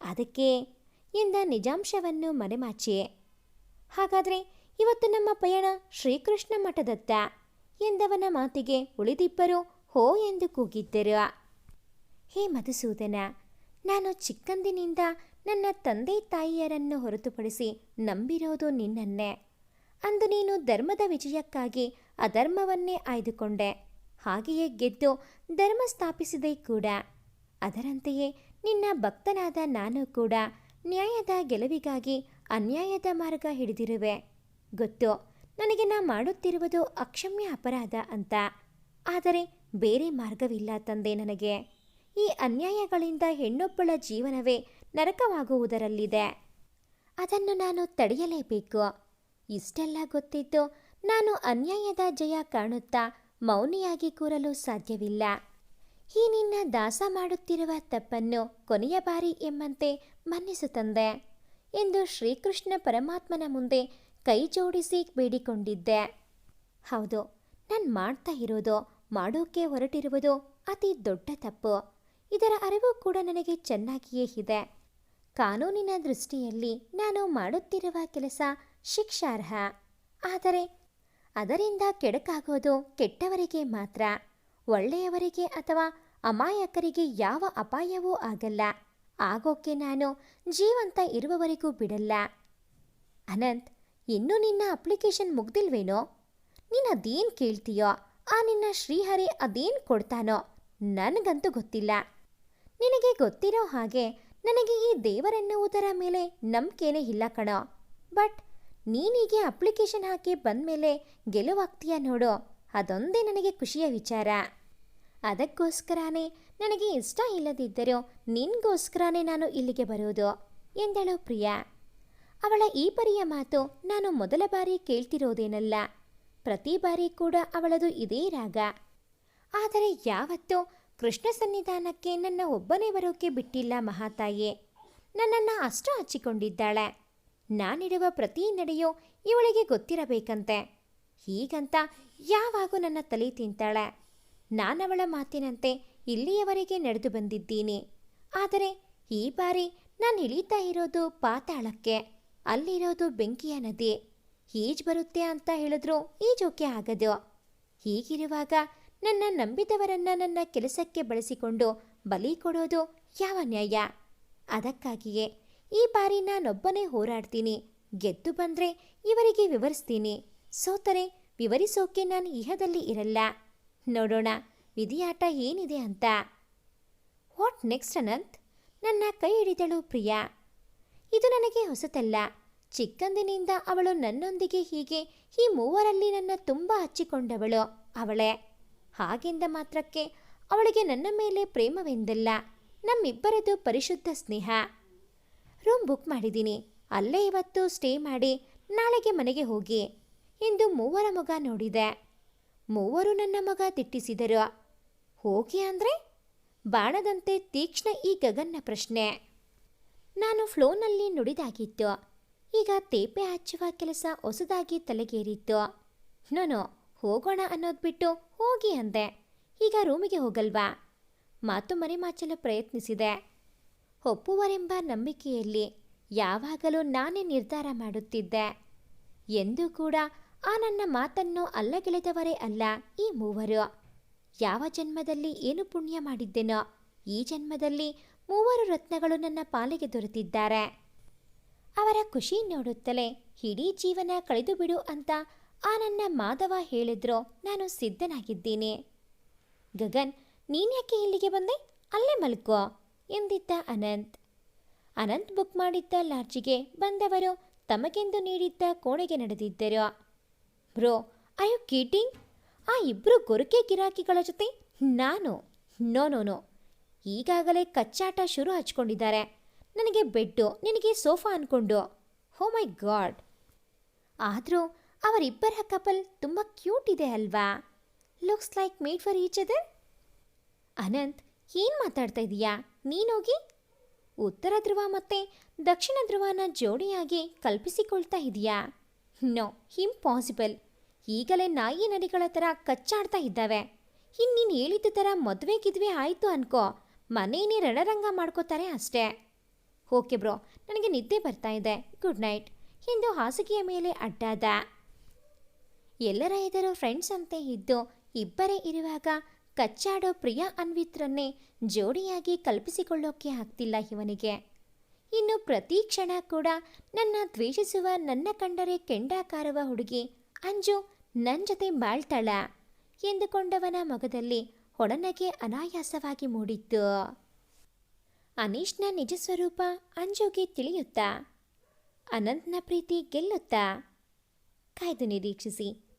ಅದಕ್ಕೆ ಇಂದ ನಿಜಾಂಶವನ್ನು ಮರೆಮಾಚಿ. ಹಾಗಾದರೆ ಇವತ್ತು ನಮ್ಮ ಪಯಣ ಶ್ರೀಕೃಷ್ಣ ಮಠದತ್ತ? ಎಂದವನ ಮಾತಿಗೆ ಉಳಿದಿಬ್ಬರು ಹೋ ಎಂದು ಕೂಗಿದ್ದರು. ಹೇ ಮಧುಸೂದನ, ನಾನು ಚಿಕ್ಕಂದಿನಿಂದ ನನ್ನ ತಂದೆ ತಾಯಿಯರನ್ನು ಹೊರತುಪಡಿಸಿ ನಂಬಿರೋದು ನಿನ್ನನ್ನೇ. ಅಂದು ನೀನು ಧರ್ಮದ ವಿಜಯಕ್ಕಾಗಿ ಅಧರ್ಮವನ್ನೇ ಆಯ್ದುಕೊಂಡೆ. ಹಾಗೆಯೇ ಗೆದ್ದು ಧರ್ಮ ಸ್ಥಾಪಿಸಿದೆ ಕೂಡ. ಅದರಂತೆಯೇ ನಿನ್ನ ಭಕ್ತನಾದ ನಾನು ಕೂಡ ನ್ಯಾಯದ ಗೆಲುವಿಗಾಗಿ ಅನ್ಯಾಯದ ಮಾರ್ಗ ಹಿಡಿದಿರುವೆ. ಗೊತ್ತು, ನನಗೆ ನಾ ಮಾಡುತ್ತಿರುವುದು ಅಕ್ಷಮ್ಯ ಅಪರಾಧ ಅಂತ. ಆದರೆ ಬೇರೆ ಮಾರ್ಗವಿಲ್ಲ ತಂದೆ ನನಗೆ. ಈ ಅನ್ಯಾಯಗಳಿಂದ ಹೆಣ್ಣೊಬ್ಬಳ ಜೀವನವೇ ನರಕವಾಗುವುದರಲ್ಲಿದೆ. ಅದನ್ನು ನಾನು ತಡೆಯಲೇಬೇಕು. ಇಷ್ಟೆಲ್ಲ ಗೊತ್ತಿದ್ದು ನಾನು ಅನ್ಯಾಯದ ಜಯ ಕಾಣುತ್ತಾ ಮೌನಿಯಾಗಿ ಕೂರಲು ಸಾಧ್ಯವಿಲ್ಲ. ಈ ನಿನ್ನ ದಾಸ ಮಾಡುತ್ತಿರುವ ತಪ್ಪನ್ನು ಕೊನೆಯ ಬಾರಿ ಎಂಬಂತೆ ಮನ್ನಿಸು ತಂದೆ ಎಂದು ಶ್ರೀಕೃಷ್ಣ ಪರಮಾತ್ಮನ ಮುಂದೆ ಕೈ ಜೋಡಿಸಿ ಬೇಡಿಕೊಂಡಿದ್ದೆ. ಹೌದು, ನಾನು ಮಾಡ್ತಾ ಇರೋದು, ಮಾಡೋಕೆ ಹೊರಟಿರುವುದು ಅತಿ ದೊಡ್ಡ ತಪ್ಪು. ಇದರ ಅರಿವು ಕೂಡ ನನಗೆ ಚೆನ್ನಾಗಿಯೇ ಇದೆ. ಕಾನೂನಿನ ದೃಷ್ಟಿಯಲ್ಲಿ ನಾನು ಮಾಡುತ್ತಿರುವ ಕೆಲಸ ಶಿಕ್ಷಾರ್ಹ. ಆದರೆ ಅದರಿಂದ ಕೆಡಕಾಗೋದು ಕೆಟ್ಟವರಿಗೆ ಮಾತ್ರ. ಒಳ್ಳೆಯವರಿಗೆ ಅಥವಾ ಅಮಾಯಕರಿಗೆ ಯಾವ ಅಪಾಯವೂ ಆಗಲ್ಲ. ಆಗೋಕೆ ನಾನು ಜೀವಂತ ಇರುವವರೆಗೂ ಬಿಡಲ್ಲ. ಅನಂತ್, ಇನ್ನೂ ನಿನ್ನ ಅಪ್ಲಿಕೇಶನ್ ಮುಗ್ದಿಲ್ವೇನೋ? ನೀನು ಅದೇನು ಕೇಳ್ತೀಯೋ? ಆ ನಿನ್ನ ಶ್ರೀಹರಿ ಅದೇನು ಕೊಡ್ತಾನೋ? ನನಗಂತೂ ಗೊತ್ತಿಲ್ಲ. ನಿನಗೆ ಗೊತ್ತಿರೋ ಹಾಗೆ ನನಗೆ ಈ ದೇವರೆನ್ನುವುದರ ಮೇಲೆ ನಂಬಿಕೆನೇ ಇಲ್ಲ ಕಣ. ಬಟ್ ನೀನೀಗೆ ಅಪ್ಲಿಕೇಶನ್ ಹಾಕಿ ಬಂದಮೇಲೆ ಗೆಲುವಾಗ್ತೀಯ ನೋಡು. ಅದೊಂದೇ ನನಗೆ ಖುಷಿಯ ವಿಚಾರ. ಅದಕ್ಕೋಸ್ಕರನೇ ನನಗೆ ಇಷ್ಟ ಇಲ್ಲದಿದ್ದರೂ ನಿನ್ಗೋಸ್ಕರನೇ ನಾನು ಇಲ್ಲಿಗೆ ಬರೋದು, ಎಂದಳು ಪ್ರಿಯಾ. ಅವಳ ಈ ಪರಿಯ ಮಾತು ನಾನು ಮೊದಲ ಬಾರಿ ಕೇಳ್ತಿರೋದೇನಲ್ಲ, ಪ್ರತಿ ಬಾರಿ ಕೂಡ ಅವಳದು ಇದೇ ರಾಗ. ಆದರೆ ಯಾವತ್ತೂ ಕೃಷ್ಣ ಸನ್ನಿಧಾನಕ್ಕೆ ನನ್ನ ಒಬ್ಬನೇ ಬರೋಕೆ ಬಿಟ್ಟಿಲ್ಲ ಮಹಾತಾಯಿ. ನನ್ನನ್ನು ಅಷ್ಟು ಹಚ್ಚಿಕೊಂಡಿದ್ದಾಳೆ. ನಾನಿಡುವ ಪ್ರತಿ ನಡೆಯೋ ಇವಳಿಗೆ ಗೊತ್ತಿರಬೇಕಂತೆ. ಹೀಗಂತ ಯಾವಾಗೂ ನನ್ನ ತಲೆ ತಿಂತಾಳೆ. ನಾನವಳ ಮಾತಿನಂತೆ ಇಲ್ಲಿಯವರೆಗೆ ನಡೆದು ಬಂದಿದ್ದೀನಿ. ಆದರೆ ಈ ಬಾರಿ ನಾನು ಇಳೀತಾ ಇರೋದು ಪಾತಾಳಕ್ಕೆ. ಅಲ್ಲಿರೋದು ಬೆಂಕಿಯ ನದಿ. ಈಜ್ ಬರುತ್ತೆ ಅಂತ ಹೇಳಿದ್ರು ಈಜೋಕೆ ಆಗದು. ಹೀಗಿರುವಾಗ ನನ್ನ ನಂಬಿದವರನ್ನ ನನ್ನ ಕೆಲಸಕ್ಕೆ ಬಳಸಿಕೊಂಡು ಬಲಿ ಕೊಡೋದು ಯಾವ ನ್ಯಾಯ? ಅದಕ್ಕಾಗಿಯೇ ಈ ಬಾರಿ ನಾನೊಬ್ಬನೇ ಹೋರಾಡ್ತೀನಿ, ಗೆದ್ದು ಬಂದ್ರೆ ಇವರಿಗೆ ವಿವರಿಸ್ತೀನಿ. ಸೋತರೆ ವಿವರಿಸೋಕೆ ನಾನು ಇಹದಲ್ಲಿ ಇರಲ್ಲ. ನೋಡೋಣ, ವಿಧಿಯಾಟ ಏನಿದೆ ಅಂತ. What next Anant? ನನ್ನ ಕೈ ಹಿಡಿದಳು ಪ್ರಿಯಾ. ಇದು ನನಗೆ ಹೊಸತಲ್ಲ. ಚಿಕ್ಕಂದಿನಿಂದ ಅವಳು ನನ್ನೊಂದಿಗೆ ಹೀಗೆ ಈ ಮೂವರಲ್ಲಿ ನನ್ನ ತುಂಬ ಹಚ್ಚಿಕೊಂಡವಳು, ಅವಳೇ. ಹಾಗೆಂದ ಮಾತ್ರಕ್ಕೆ ಅವಳಿಗೆ ನನ್ನ ಮೇಲೆ ಪ್ರೇಮವೆಂದಲ್ಲ, ನಮ್ಮಿಬ್ಬರದು ಪರಿಶುದ್ಧ ಸ್ನೇಹ. ರೂಮ್ ಬುಕ್ ಮಾಡಿದ್ದೀನಿ, ಅಲ್ಲೇ ಇವತ್ತು ಸ್ಟೇ ಮಾಡಿ ನಾಳೆಗೆ ಮನೆಗೆ ಹೋಗಿ, ಎಂದು ಮೂವರ ಮಗ ನೋಡಿದೆ. ಮೂವರು ನನ್ನ ಮಗ ತಿಟ್ಟಿಸಿದರು. ಹೋಗಿ ಅಂದರೆ? ಬಾಣದಂತೆ ತೀಕ್ಷ್ಣ ಈ ಗಗನ್ನ ಪ್ರಶ್ನೆ. ನಾನು ಫ್ಲೋನಲ್ಲಿ ನುಡಿದಾಗಿತ್ತು, ಈಗ ತೇಪೆ ಹಚ್ಚುವ ಕೆಲಸ ಹೊಸದಾಗಿ ತಲೆಗೇರಿತ್ತು. ನೋನು ಹೋಗೋಣ ಅನ್ನೋದು ಬಿಟ್ಟು ಹೋಗಿ ಅಂದೆ. ಈಗ ರೂಮಿಗೆ ಹೋಗಲ್ವಾ? ಮಾತು ಮರೆಮಾಚಲು ಪ್ರಯತ್ನಿಸಿದೆ. ಒಪ್ಪುವರೆಂಬ ನಂಬಿಕೆಯಲ್ಲಿ ಯಾವಾಗಲೂ ನಾನೇ ನಿರ್ಧಾರ ಮಾಡುತ್ತಿದ್ದೆ. ಎಂದೂ ಕೂಡ ಆ ನನ್ನ ಮಾತನ್ನು ಅಲ್ಲಗೆಳೆದವರೇ ಅಲ್ಲ ಈ ಮೂವರು. ಯಾವ ಜನ್ಮದಲ್ಲಿ ಏನು ಪುಣ್ಯ ಮಾಡಿದ್ದೆನೋ ಈ ಜನ್ಮದಲ್ಲಿ ಮೂವರು ರತ್ನಗಳು ನನ್ನ ಪಾಲಿಗೆ ದೊರೆತಿದ್ದಾರೆ. ಅವರ ಖುಷಿ ನೋಡುತ್ತಲೇ ಇಡೀ ಜೀವನ ಕಳೆದು ಬಿಡು ಅಂತ ಆ ನನ್ನ ಮಾಧವ ಹೇಳಿದ್ರು, ನಾನು ಸಿದ್ಧನಾಗಿದ್ದೀನಿ. ಗಗನ್ ನೀನ್ಯಾಕೆ ಇಲ್ಲಿಗೆ ಬಂದೆ? ಅಲ್ಲೇ ಮಲ್ಕೋ, ಎಂದಿದ್ದ ಅನಂತ್. ಅನಂತ್ ಬುಕ್ ಮಾಡಿದ್ದ ಲಾಡ್ಜಿಗೆ ಬಂದವರು ತಮಗೆಂದು ನೀಡಿದ್ದ ಕೋಣೆಗೆ ನಡೆದಿದ್ದರು. ಬ್ರೋ ಐ ಯು ಕೀಟಿಂಗ್ ಆ ಇಬ್ಬರು ಗೊರಕೆ ಗಿರಾಕಿಗಳ ಜೊತೆ ನಾನು? No no no. ಈಗಾಗಲೇ ಕಚ್ಚಾಟ ಶುರು ಹಚ್ಕೊಂಡಿದ್ದಾರೆ. ನನಗೆ ಬೆಡ್ಡು, ನಿನಗೆ ಸೋಫಾ ಅನ್ಕೊಂಡು. ಹೋ ಮೈ ಗಾಡ್. ಆದರೂ ಅವರಿಬ್ಬರ ಕಪಲ್ ತುಂಬ ಕ್ಯೂಟ್ ಇದೆ ಅಲ್ವಾ? Looks like made for each other Anant, ಏನು ಮಾತಾಡ್ತಾ ಇದೀಯಾ? ನೀನೋಗಿ? ಉತ್ತರ ಧ್ರುವ ಮತ್ತೆ ದಕ್ಷಿಣ ಧ್ರುವನ ಜೋಡಿಯಾಗಿ ಕಲ್ಪಿಸಿಕೊಳ್ತಾ ಇದೆಯಾ? ನೋ ಇಂಪಾಸಿಬಲ್ ಈಗಲೇ ನಾಯಿ ನರಿಗಳ ಥರ ಕಚ್ಚಾಡ್ತಾ ಇದ್ದಾವೆ. ಇನ್ನು ನೀನು ಹೇಳಿದ ಥರ ಮದುವೆ ಗಿದ್ವೆ ಆಯಿತು ಅನ್ಕೋ. ಮನೇನೇ ರಣರಂಗ ಮಾಡ್ಕೋತಾರೆ ಅಷ್ಟೇ. ಓಕೆ ಬ್ರೋ ನನಗೆ ನಿದ್ದೆ ಬರ್ತಾ ಇದೆ. ಗುಡ್ ನೈಟ್ ಎಂದು ಹಾಸಿಗೆಯ ಮೇಲೆ ಅಡ್ಡಾದ ಎಲ್ಲರ ಎದುರು ಫ್ರೆಂಡ್ಸ್ ಅಂತೆ ಇದ್ದು, ಇಬ್ಬರೇ ಇರುವಾಗ ಕಚ್ಚಾಡೋ ಪ್ರಿಯ ಅನ್ವಿತ್ರನ್ನೇ ಜೋಡಿಯಾಗಿ ಕಲ್ಪಿಸಿಕೊಳ್ಳೋಕೆ ಆಗ್ತಿಲ್ಲ ಇವನಿಗೆ. ಇನ್ನು ಪ್ರತಿ ಕ್ಷಣ ಕೂಡ ನನ್ನ ದ್ವೇಷಿಸುವ ನನ್ನ ಕಂಡರೆ ಕೆಂಡಾಕಾರವ ಹುಡುಗಿ ಅಂಜು ನನ್ನ ಜೊತೆ ಬಾಳ್ತಾಳ ಎಂದುಕೊಂಡವನ ಮೊಗದಲ್ಲಿ ಹೊಡನಗೆ ಅನಾಯಾಸವಾಗಿ ಮೂಡಿತ್ತು. ಅನೀಶ್ನ ನಿಜ ಸ್ವರೂಪ ಅಂಜುಗೆ ತಿಳಿಯುತ್ತಾ? ಅನಂತ್ನ ಪ್ರೀತಿ ಗೆಲ್ಲುತ್ತಾ? ಕಾಯ್ದು ನಿರೀಕ್ಷಿಸಿ.